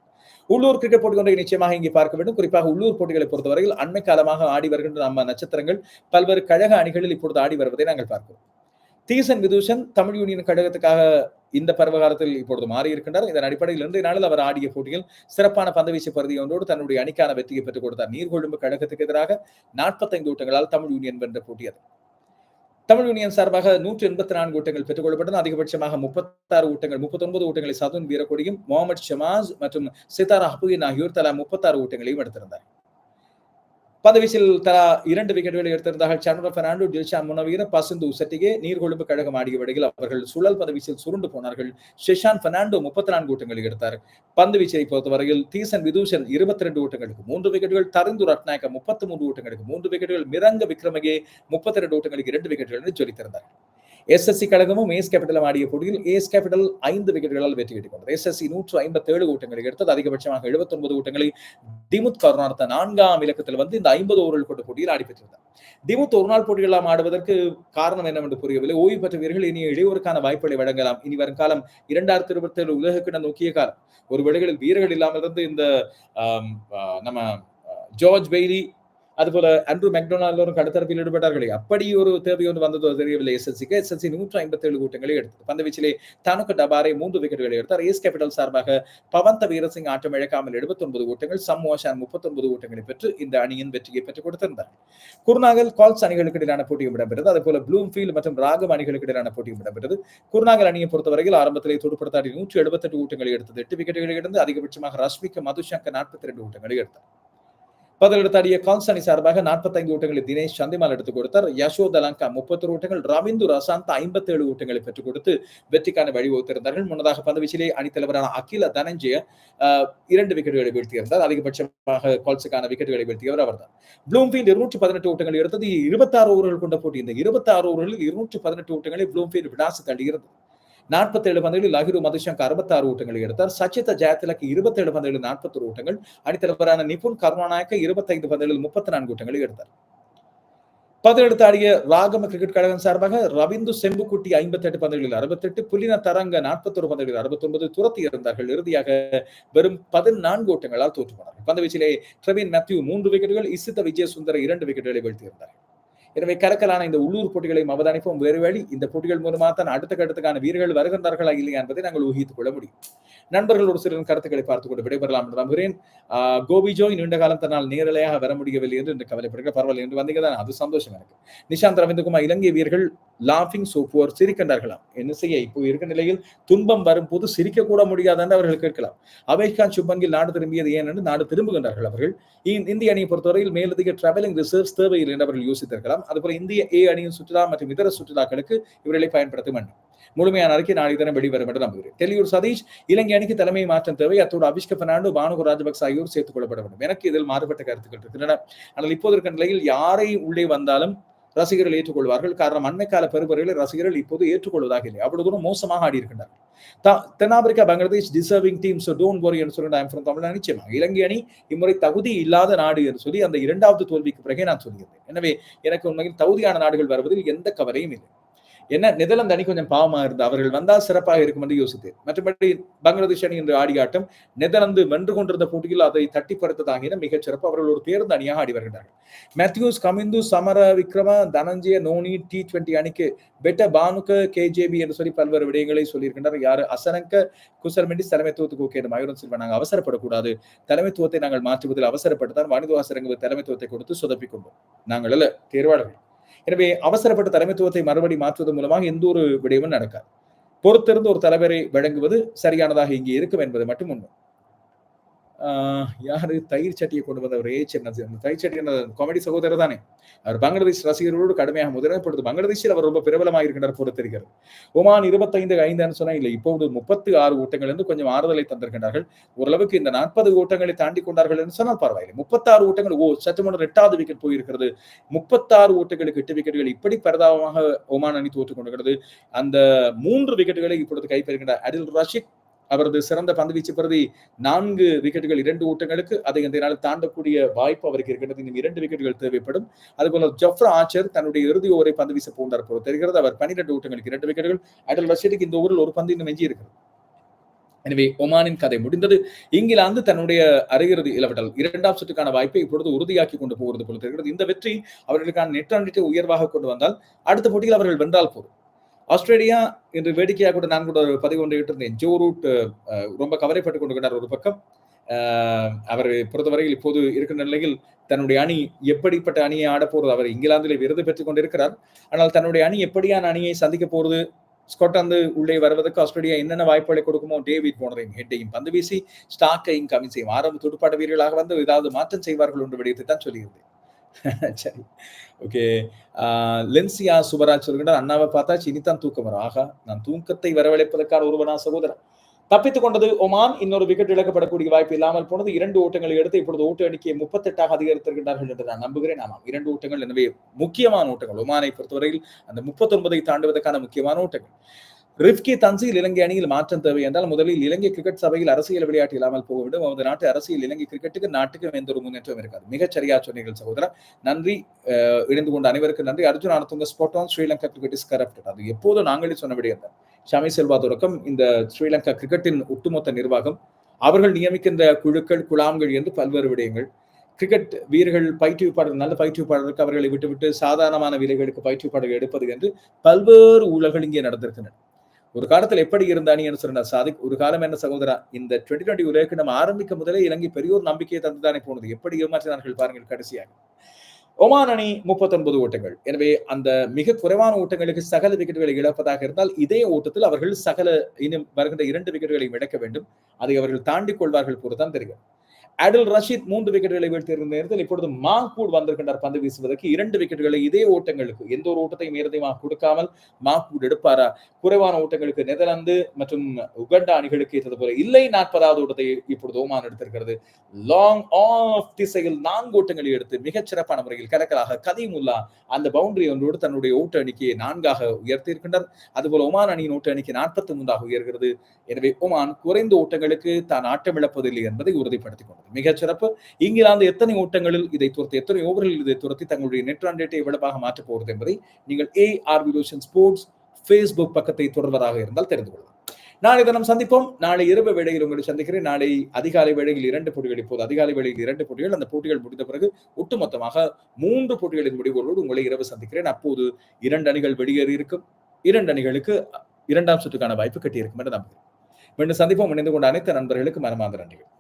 உள்ளூர் கிரிக்கெட் போட்டி ஒன்றை நிச்சயமாக இங்கே பார்க்க வேண்டும். குறிப்பாக உள்ளூர் போட்டிகளை பொறுத்தவரையில் அண்மை காலமாக ஆடி வருகின்ற நம்ம நட்சத்திரங்கள் பல்வேறு கழக அணிகளில் இப்பொழுது ஆடி வருவதை நாங்கள் பார்க்கிறோம். தீசன் விதூஷன் தமிழ் யூனியன் கழகத்துக்காக இந்த பருவகாலத்தில் இப்பொழுது மாறி இருக்கின்றார் இதன் அடிப்படையில் இன்றைய நாளில் அவர் ஆடிய போட்டியில் சிறப்பான பந்துவீச்சு பருதி ஒன்றோடு தன்னுடைய அணிக்கான வெற்றியை பெற்றுக் கொடுத்தார். நீர்கொழும்பு கழகத்துக்கு எதிராக நாற்பத்தைந்து ஓட்டங்களால் தமிழ் யூனியன் வென்ற போட்டி அது. தமிழ் யூனியன் சார்பாக நூற்றி எண்பத்தி நான்கு ஓட்டங்கள் பெற்றுக் கொள்ளப்பட்டன. அதிகபட்சமாக முப்பத்தாறு ஓட்டங்கள் முப்பத்தி ஒன்பது ஓட்டங்களை சதுன் வீரக்கொடியும் முகமது ஷமாஸ் மற்றும் சிதாரா ஹபுயின் ஆகியோர் தலா முப்பத்தாறு ஓட்டங்களையும் எடுத்திருந்தார். பதவிசில் தலா இரண்டு விக்கெட்டுகளை எடுத்திருந்தார்கள். சந்திர பெர்னாண்டோ டில்ஷான் முனவீர பசந்து உசட்டிகே நீர்கொழும்பு கழகம் ஆகியவடையில் அவர்கள் சுழல் பதவீசில் சுருண்டு போனார்கள். ஷெஷான் பெர்னாண்டோ முப்பத்தி நான்கு ஓட்டங்களை எடுத்தார். பந்து வீச்சை பொறுத்தவரையில் தீசன் விதூஷன் இருபத்தி ரெண்டு ஓட்டங்களுக்கு மூன்று விக்கெட்டுகள் தரிந்து ரட்நாயக்க முப்பத்தி மூன்று ஓட்டங்களுக்கு மூன்று விக்கெட்டுகள் மிரங்க விக்ரமகே முப்பத்தி ரெண்டு ஓட்டங்களுக்கு இரண்டு விக்கெட்டுகள் என்று ஜொலித்திருந்தார் எஸ்எஸ்சி கழகமும் ஏஸ் கேபிட்டலும் ஆடிய போட்டியில் ஏஸ் கேபிட்டல் ஐந்து விக்கெட்டுகளால் வெற்றி பெற்றுக் கொண்டது எஸ்எஸ்சி நூற்று ஐம்பத்தி ஏழு ஓட்டங்களை எடுத்தது. அதிகபட்சமாக எழுபத்தி ஒன்பது ஓட்டங்களை திமுத் கருணார்த்த நான்காம் இலக்கத்தில் வந்து இந்த ஐம்பது ஓவர்கள் கொண்ட போட்டியில் ஆடி பெற்றிருந்தார். திமுத் ஒரு நாள் போட்டிகளாம் ஆடுவதற்கு காரணம் என்னவென்று புரியவில்லை. ஓய்வு பெற்ற வீரர்கள் இனி இடையூறுக்கான வாய்ப்புகளை வழங்கலாம். இனி வரும் காலம் இரண்டாயிரத்தி இருபத்தி ஏழு உலகக்கிட நோக்கிய காலம். ஒரு வேளைகளில் வீரர்கள் இல்லாமல் இருந்து இந்த நம்ம ஜார்ஜ் பெய்லி அதுபோல அண்ட்ரூ மெக்டொனால்டும் கடத்தரப்பில் ஈடுபட்டார்களே அப்படி ஒரு தேவை ஒன்று வந்ததோ தெரியவில்லை. எஸ்எல்சிக்கு எஸ்எல்சி நூற்றி ஐம்பத்தி ஏழு கூட்டங்களை எடுத்தது. பந்தவீச்சிலே தனுக்கு டபாரை மூன்று விக்கெட்டுகளை எடுத்தார். ஏஸ் கேபிட்டல் சார்பாக பவந்த வீரசிங் ஆட்டம் இழக்காமல் எழுபத்தி ஒன்பது ஓட்டங்கள் சம் முப்பத்தொன்பது முப்பத்தி ஒன்பது ஓட்டங்களை பெற்று இந்த அணியின் வெற்றியை பெற்றுக் கொடுத்திருந்தார். குருநாகல் கால்ஸ் அணிகளுக்கு இடையிலான போட்டியும் இடம்பெற்றது. அதுபோல ப்ளூம்ஃபீல்ட் மற்றும் ராகம் அணிகளுக்கு இடையிலான போட்டியும் இடம்பெற்றது. குருநாகல் அணியை பொறுத்தவரையில் ஆரம்பத்திலே துடுப்படுத்தாடி நூற்றி எழுபத்தெட்டு ஓட்டங்களை எடுத்தது. எட்டு விக்கெட்டுகளை இருந்து அதிகபட்சமாக ரஷ்மிக்கு மதுசங்கர் நாற்பத்தி ரெண்டு ஓட்டங்களை எடுத்தார். பதிலெடுத்தாடிய கான்ஸ்டானி சார்பாக நாற்பத்தைந்து ஓட்டங்களை தினேஷ் சந்திமால் எடுத்துக் கொடுத்தார். யசோத் அலங்கா முப்பத்தொரு ஓட்டங்கள் ரவிந்து ரசாந்த் ஐம்பத்தி ஏழு ஓட்டங்களை பெற்றுக் கொடுத்து வெற்றிக்கான வழிவகுத்திருந்தார்கள். முன்னதாக பந்துவீச்சிலே அணித்தலைவரான அகில தனஞ்சய இரண்டு விக்கெட்டுகளை வீழ்த்தியிருந்தார். அதிகபட்சமாக கால்ஸுக்கான விக்கெட்டுகளை வீழ்த்தியவர் அவர்தான். ப்ளூம்ஃபீல்ட் இருநூற்றி பதினெட்டு ஓட்டங்கள் எடுத்தது இருபத்தாறு ஓவர்கள் கொண்ட போட்டி. இந்த இருபத்தாறு ஓவர்களில் இருநூற்றி பதினெட்டு ஓட்டங்களை ப்ளூம்ஃபீல்ட் விடாசு தள்ளியிருந்தது. நாற்பத்தி ஏழு பந்துகளில் லஹிரு மதுஷங்க் அறுபத்தாறு ஓட்டங்களை எடுத்தார். சச்சித ஜெயத்திலக்கு இருபத்தி ஏழு பந்துகளில் நாற்பத்தொரு ஓட்டங்கள். அணித்தலைவரான நிபுன் கருணாநாயக்க இருபத்தைந்து பந்துகளில் முப்பத்தி நான்கு ஓட்டங்களை எடுத்தார். பதினெடுத்து ஆடிய ராகம கிரிக்கெட் கழகம் சார்பாக ரவிந்து செம்புக்குட்டி ஐம்பத்தி எட்டு பந்துகளில் அறுபத்தெட்டு புலின தரங்க நாற்பத்தொரு பந்துகளில் அறுபத்தி ஒன்பது துரத்தி இருந்தார்கள். இறுதியாக வெறும் பதினான்கு ஓட்டங்களால் தோற்று போனார்கள். பந்து வீச்சிலே ட்ரெவின் மேத்யூ மூன்று விக்கெட்டுகள் இசித்த விஜயசுந்தர இரண்டு விக்கெட்டுகளை வீழ்த்தியிருந்தார் எனவே கலக்கலான இந்த உள்ளூர் போட்டிகளையும் அவதானிப்போம். வேறு வழி இந்த போட்டிகள் மூலமாக தான் அடுத்த கட்டத்துக்கான வீரர்கள் வருகின்றார்களா இல்லையா என்பதை நாங்கள் ஊகித்துக் கொள்ள முடியும். நண்பர்கள் ஒரு சிலரின் கருத்துக்களை பார்த்துக் கொண்டு விடைபெறலாம் என்று நம்புகிறேன். கோபிஜோய் நீண்ட காலம் தன்னால் நேரலையாக வர முடியவில்லை என்று என்று கவலைப்படுகிற பரவாயில்லை என்று வந்தீங்க தான் அது சந்தோஷம் எனக்கு நிஷாந்த் ரவிந்தகுமார் இலங்கை வீரர்கள் லாஃபிங் சோப்புவர் சிரிக்கின்றார்களாம். என்ன செய்ய? இப்போ இருக்கிற நிலையில் துன்பம் வரும்போது சிரிக்க கூட முடியாது என்று அவர்கள் கேட்கலாம். அவைகான் சுப்பன்கில் நாடு திரும்பியது ஏனென்று நாடு திரும்புகின்றார்கள் அவர்கள். இந்திய அணியை பொறுத்தவரையில் மேலதிக டிராவலிங் ரிசர்வ்ஸ் தேவையில் என்று அவர்கள் யோசித்திருக்கலாம். அதுபோல இந்திய ஏ அணியின் சுற்றுலா மற்றும் இதர சுற்றுலாக்களுக்கு இவர்களை பயன்படுத்த வேண்டும். முழுமையான அறிக்கை நாளை தினம் வெளிவரும் என்று நம்புகிறேன். தெளியூர் சதீஷ் இலங்கை அணிக்கு தலைமை மாற்றம் தேவை. அத்தோடு அபிஷ்க பெர்னாண்டோ பானுகு ராஜபக்ச ஆகியோர் சேர்த்துக் கொள்ளப்பட வேண்டும். எனக்கு இதில் மாறுபட்ட கருத்துக்கள் இருக்கின்றன. ஆனால் இப்போது இருக்க நிலையில் யாரை உள்ளே வந்தாலும் ரசிகர்கள் ஏற்றுக்கொள்வார்கள். காரணம் அண்மைக்கால பெறுபவர்களை ரசிகர்கள் இப்போது ஏற்றுக்கொள்வதாக இல்லை. அவ்வளவு தூரம் மோசமாக ஆடி இருக்கின்றார்கள் தென்னாப்பிரிக்கா Bangladesh deserving team so don't worry என்று சொல்லி நான் நிச்சயமாக இலங்கை அணி இம்முறை தகுதி இல்லாத நாடு என்று சொல்லி அந்த இரண்டாவது தோல்விக்கு பிறகே நான் சொல்கிறேன் எனவே எனக்கு உண்மையில் தகுதியான நாடுகள் வருவதில் எந்த கவலையும் இல்லை. என்ன நெதர்லாந்து அணி கொஞ்சம் பாவமா இருந்து அவர்கள் வந்தால் சிறப்பாக இருக்கும் என்று யோசித்தேன் மற்றபடி பங்களாதேஷ் அணி என்று ஆடி ஆட்டம் நெதர்லாந்து வென்று கொண்டிருந்த போட்டியில் அதை தட்டிப்படுத்ததாகின மிகச் சிறப்பு. அவர்கள் ஒரு தேர்ந்த அணியாக ஆடி வருகிறார்கள். மேத்யூஸ் கமிந்து சமர விக்ரம தனஞ்சய நோனி டி டுவெண்டி அணிக்கு பெட்ட பானுக்க கேஜேபி என்று சொல்லி பல்வேறு விடயங்களை சொல்லியிருக்கின்றனர். யாரு? அசனங்க குசர்மெண்டிஸ் தலைமைத்துவத்துக்கு ஓகே மயூரன் செல்வன் நாங்கள் அவசரப்படக்கூடாது. தலைமைத்துவத்தை நாங்கள் மாற்றுவதில் அவசரப்பட்டு தான் வாணிதுவாசரங்க தலைமைத்துவத்தை கொடுத்து சொதப்பிக்கொண்டோம் நாங்கள் அல்ல தேர்வாளர்கள். எனவே அவசரப்பட்ட தலைமைத்துவத்தை மறுபடி மாற்றுவதன் மூலமாக எந்த ஒரு விடயமும் நடக்காது. பொறுத்திருந்து ஒரு தலைவரை வழங்குவது சரியானதாக இங்கே இருக்கும் என்பது மட்டும் உண்மை. யாரு தயிர் சட்டியை கொண்டு வந்தவர் ஏ அந்த தயிர் சட்டி காமெடி சகோதரர் தானே அவர் பங்களாதேஷ் ரசிகர்களோடு கடுமையாக முதன்மைப்படுத்து பங்களாதேஷில் அவர் ரொம்ப பிரபலமாக இருக்கின்றார் போல தெரிகிறது ஒமான் இருபத்தைந்து ஐந்துன்னு சொன்னா இல்லை இப்போது முப்பத்தி ஆறு ஓட்டங்கள் இருந்து கொஞ்சம் ஆறுதலை தந்திருக்கின்றார்கள் ஓரளவுக்கு இந்த நாற்பது ஓட்டங்களை தாண்டி கொண்டார்கள் என்று சொன்னால் பரவாயில்லை முப்பத்தாறு ஓட்டங்கள் ஓ சற்று முன்னர் எட்டாவது விக்கெட் போயிருக்கிறது முப்பத்தாறு ஓட்டங்களுக்கு எட்டு விக்கெட்டுகள் இப்படி பரிதாபமாக ஒமான் அணி தோற்றுக் கொண்டிருக்கிறது அந்த மூன்று விக்கெட்டுகளை இப்பொழுது கைப்பறுகின்றார் அதில் ரஷித் அவரது சிறந்த பந்து வீச்சு பிரதி நான்கு விக்கெட்டுகள் இரண்டு ஓட்டங்களுக்கு அதை இந்த நாள் தாண்டக்கூடிய வாய்ப்பு அவருக்கு இருக்கின்றது. இன்னும் இரண்டு விக்கெட்டுகள் தேவைப்படும். அதுபோல ஜப்ரா ஆச்சர் தன்னுடைய இறுதி ஓவரை பந்து வீச போன்றார் போல தெரிகிறது. அவர் பன்னிரண்டு ஓட்டங்களுக்கு இரண்டு விக்கெட்டுகள். அடல் வசதிக்கு இந்த ஓவரில் ஒரு பந்து இன்னும் எஞ்சி இருக்கிறது எனவே ஒமானின் கதை முடிந்தது. இங்கிலாந்து தன்னுடைய அரையிறுதி இளவட்டல் இரண்டாம் சுற்றுக்கான வாய்ப்பை இப்பொழுது உறுதியாக்கி கொண்டு போகிறது போல தெரிகிறது. இந்த வெற்றி அவர்களுக்கான நெட்டாண்டிட்டு உயர்வாக கொண்டு வந்தால் அடுத்த போட்டியில் அவர்கள் வென்றால் போதும். ஆஸ்திரேலியா இன்று வேடிக்கையாக கூட நான் கூட ஒரு பதிவு ஒன்றை இருந்தேன் ஜோ ரூட் ரொம்ப கவலைப்பட்டுக் கொண்டிருக்கிறார் ஒரு பக்கம். அவர் பொறுத்தவரையில் இப்போது இருக்கின்ற நிலையில் தன்னுடைய அணி எப்படிப்பட்ட அணியை ஆடப்போறது அவர் இங்கிலாந்திலே விருது பெற்றுக் கொண்டிருக்கிறார். ஆனால் தன்னுடைய அணி எப்படியான அணியை சந்திக்க போறது ஸ்காட்லாந்து உள்ளே வருவதற்கு ஆஸ்திரேலியா என்னென்ன வாய்ப்புகளை கொடுக்குமோ டேவிட் போனரையும் ஹெட்டையும் பந்து வீசி ஸ்டாக்கையும் கம்மி செய்யும். ஆரம்ப துடுப்பாட்ட வீரர்களாக வந்து ஏதாவது மாற்றம் செய்வார்கள் என்று விடயத்தை தான் சொல்லியிருந்தேன். சரி. ஓகே லென்சியா சுபராஜ் சொல்கின்ற அண்ணாவை பார்த்தா இனித்தான் தூக்கம் வரும். ஆகா நான் தூக்கத்தை வரவழைப்பதற்கான ஒருவனா சகோதரன். தப்பித்துக் கொண்டது ஒமான். இன்னொரு விக்கெட் இழக்கப்படக்கூடிய வாய்ப்பு இல்லாமல் போனது. இரண்டு ஓட்டங்களை எடுத்து இப்பொழுது ஓட்டு எண்ணிக்கையை முப்பத்தெட்டாக அதிகரித்திருக்கிறார்கள் என்று நான் நம்புகிறேன். ஆமாம் இரண்டு ஓட்டங்கள் எனவே முக்கியமான ஓட்டங்கள். ஒமானை பொறுத்தவரையில் அந்த முப்பத்தி ஒன்பதை தாண்டுவதற்கான முக்கியமான ஓட்டங்கள். ரிப்கி தன்சில் இலங்கை அணியில் மாற்றம் தேவை என்றால் முதலில் இலங்கை கிரிக்கெட் சபையில் அரசியல் விளையாட்டு இல்லாமல் போக அவரது அந்த நாட்டு அரசியல் இலங்கை கிரிக்கெட்டுக்கு நாட்டுக்கு எந்த ஒரு முன்னேற்றம் இருக்காது. மிகச் சரியா சொன்னீர்கள் சகோதரர் நன்றி. இணைந்து கொண்ட அனைவருக்கும் நன்றி. Arjuna Ranatunga spot on Sri Lanka cricket is corrupted அது எப்போதும் நாங்களே சொன்ன விடயம் ஷமி செல்வா தொடக்கம். இந்த ஸ்ரீலங்கா கிரிக்கெட்டின் ஒட்டுமொத்த நிர்வாகம். அவர்கள் நியமிக்கின்ற குழுக்கள் குழாம்கள் என்று பல்வேறு விடயங்கள். கிரிக்கெட் வீரர்கள் பயிற்றுவிப்பாளர் நல்ல பயிற்றுவிப்பாளருக்கு அவர்களை விட்டுவிட்டு சாதாரணமான வீரர்களுக்கு பயிற்றுவிப்பாளர்கள் எடுப்பது என்று பல்வேறு ஊழல்கள் இங்கே நடந்திருக்கின்றன. ஒரு காலத்தில் எப்படி இருந்த அணி என்று சொன்ன சாதிக் ஒரு காலம் என்ன சகோதரா இந்த டுவெண்டி டுவெண்டி உலகக்கு நம்ம ஆரம்பிக்கும் முதலே இலங்கை பெரிய ஒரு நம்பிக்கையை தந்துதானே போனது. எப்படி ஏமாற்றினார்கள் பாருங்கள் கடைசியாக. ஒமான் அணி முப்பத்தொன்பது ஓட்டங்கள். எனவே அந்த மிக குறைவான ஓட்டங்களுக்கு சகல விக்கெட்டுகளை இழப்பதாக இருந்தால் இதே ஓட்டத்தில் அவர்கள் சகல இனி வருகின்ற இரண்டு விக்கெட்டுகளையும் இழக்க வேண்டும். அதை அவர்கள் தாண்டி கொள்வார்கள் போதுதான் தெரியும். அடில் ரஷீத் மூன்று விக்கெட்டுகளை வீழ்த்தியிருந்த நேரத்தில் இப்பொழுது மாக்பூட் வந்திருக்கின்றார் பந்து வீசுவதற்கு. இரண்டு விக்கெட்டுகளை இதே ஓட்டங்களுக்கு எந்த ஒரு ஓட்டத்தையும் இறுதியமாக கொடுக்காமல் மாக்பூட் எடுப்பாரா? குறைவான ஓட்டங்களுக்கு நெதர்லாந்து மற்றும் உகண்டா அணிகளுக்கு ஏற்றது போல இல்லை. நாற்பதாவது ஓட்டத்தை இப்பொழுது ஓமான் எடுத்திருக்கிறது. லாங் ஆஃப் திசையில் நான்கு ஓட்டங்களை எடுத்து மிகச் சிறப்பான முறையில் கலக்கலாக கதீமுல்லா அந்த பவுண்டரி ஒன்றோடு தன்னுடைய ஓட்ட அணிக்கையை நான்காக உயர்த்தி இருக்கின்றார் அதுபோல ஒமான் அணியின் ஓட்ட அணிக்கு நாற்பத்தி மூன்றாக உயர்கிறது. எனவே ஒமான் குறைந்த ஓட்டங்களுக்கு தான் ஆட்டமிழப்பதில்லை என்பதை உறுதிப்படுத்திக் கொண்டது. மிகச்சிறப்பு இங்கிலாந்து எத்தனை ஓட்டங்களில் இதை துரத்தி எத்தனை ஓவர்களில் இதை துரத்தி தங்களுடைய நெட் ரன் ரேட்டை எவ்வளவாக மாற்றப் போகிறது என்பதை நீங்கள் ஏ ஆர்விலோஷன் ஸ்போர்ட்ஸ் ஃபேஸ்புக் பக்கத்தை தொடர்வதாக இருந்தால் தெரிந்து கொள்ளலாம். நாளை தினம் சந்திப்போம். நாளை இரவு வேளையில் உங்களை சந்திக்கிறேன். நாளை அதிகாலை வேளையில் இரண்டு போட்டிகள் இப்போது. அதிகாலை வேளையில் இரண்டு போட்டிகள். அந்த போட்டிகள் முடிந்த பிறகு ஒட்டுமொத்தமாக மூன்று போட்டிகளின் முடிவுகளோடு உங்களை இரவு சந்திக்கிறேன். அப்போது இரண்டு அணிகள் வெளியேறி இருக்கும். இரண்டு அணிகளுக்கு இரண்டாம் சுற்றுக்கான வாய்ப்பு கட்டியிருக்கும் என்று நம்புகிறேன். மீண்டும் சந்திப்போம். இணைந்து கொண்ட அனைத்து நண்பர்களுக்கு மனமார்ந்த நன்றிகள்.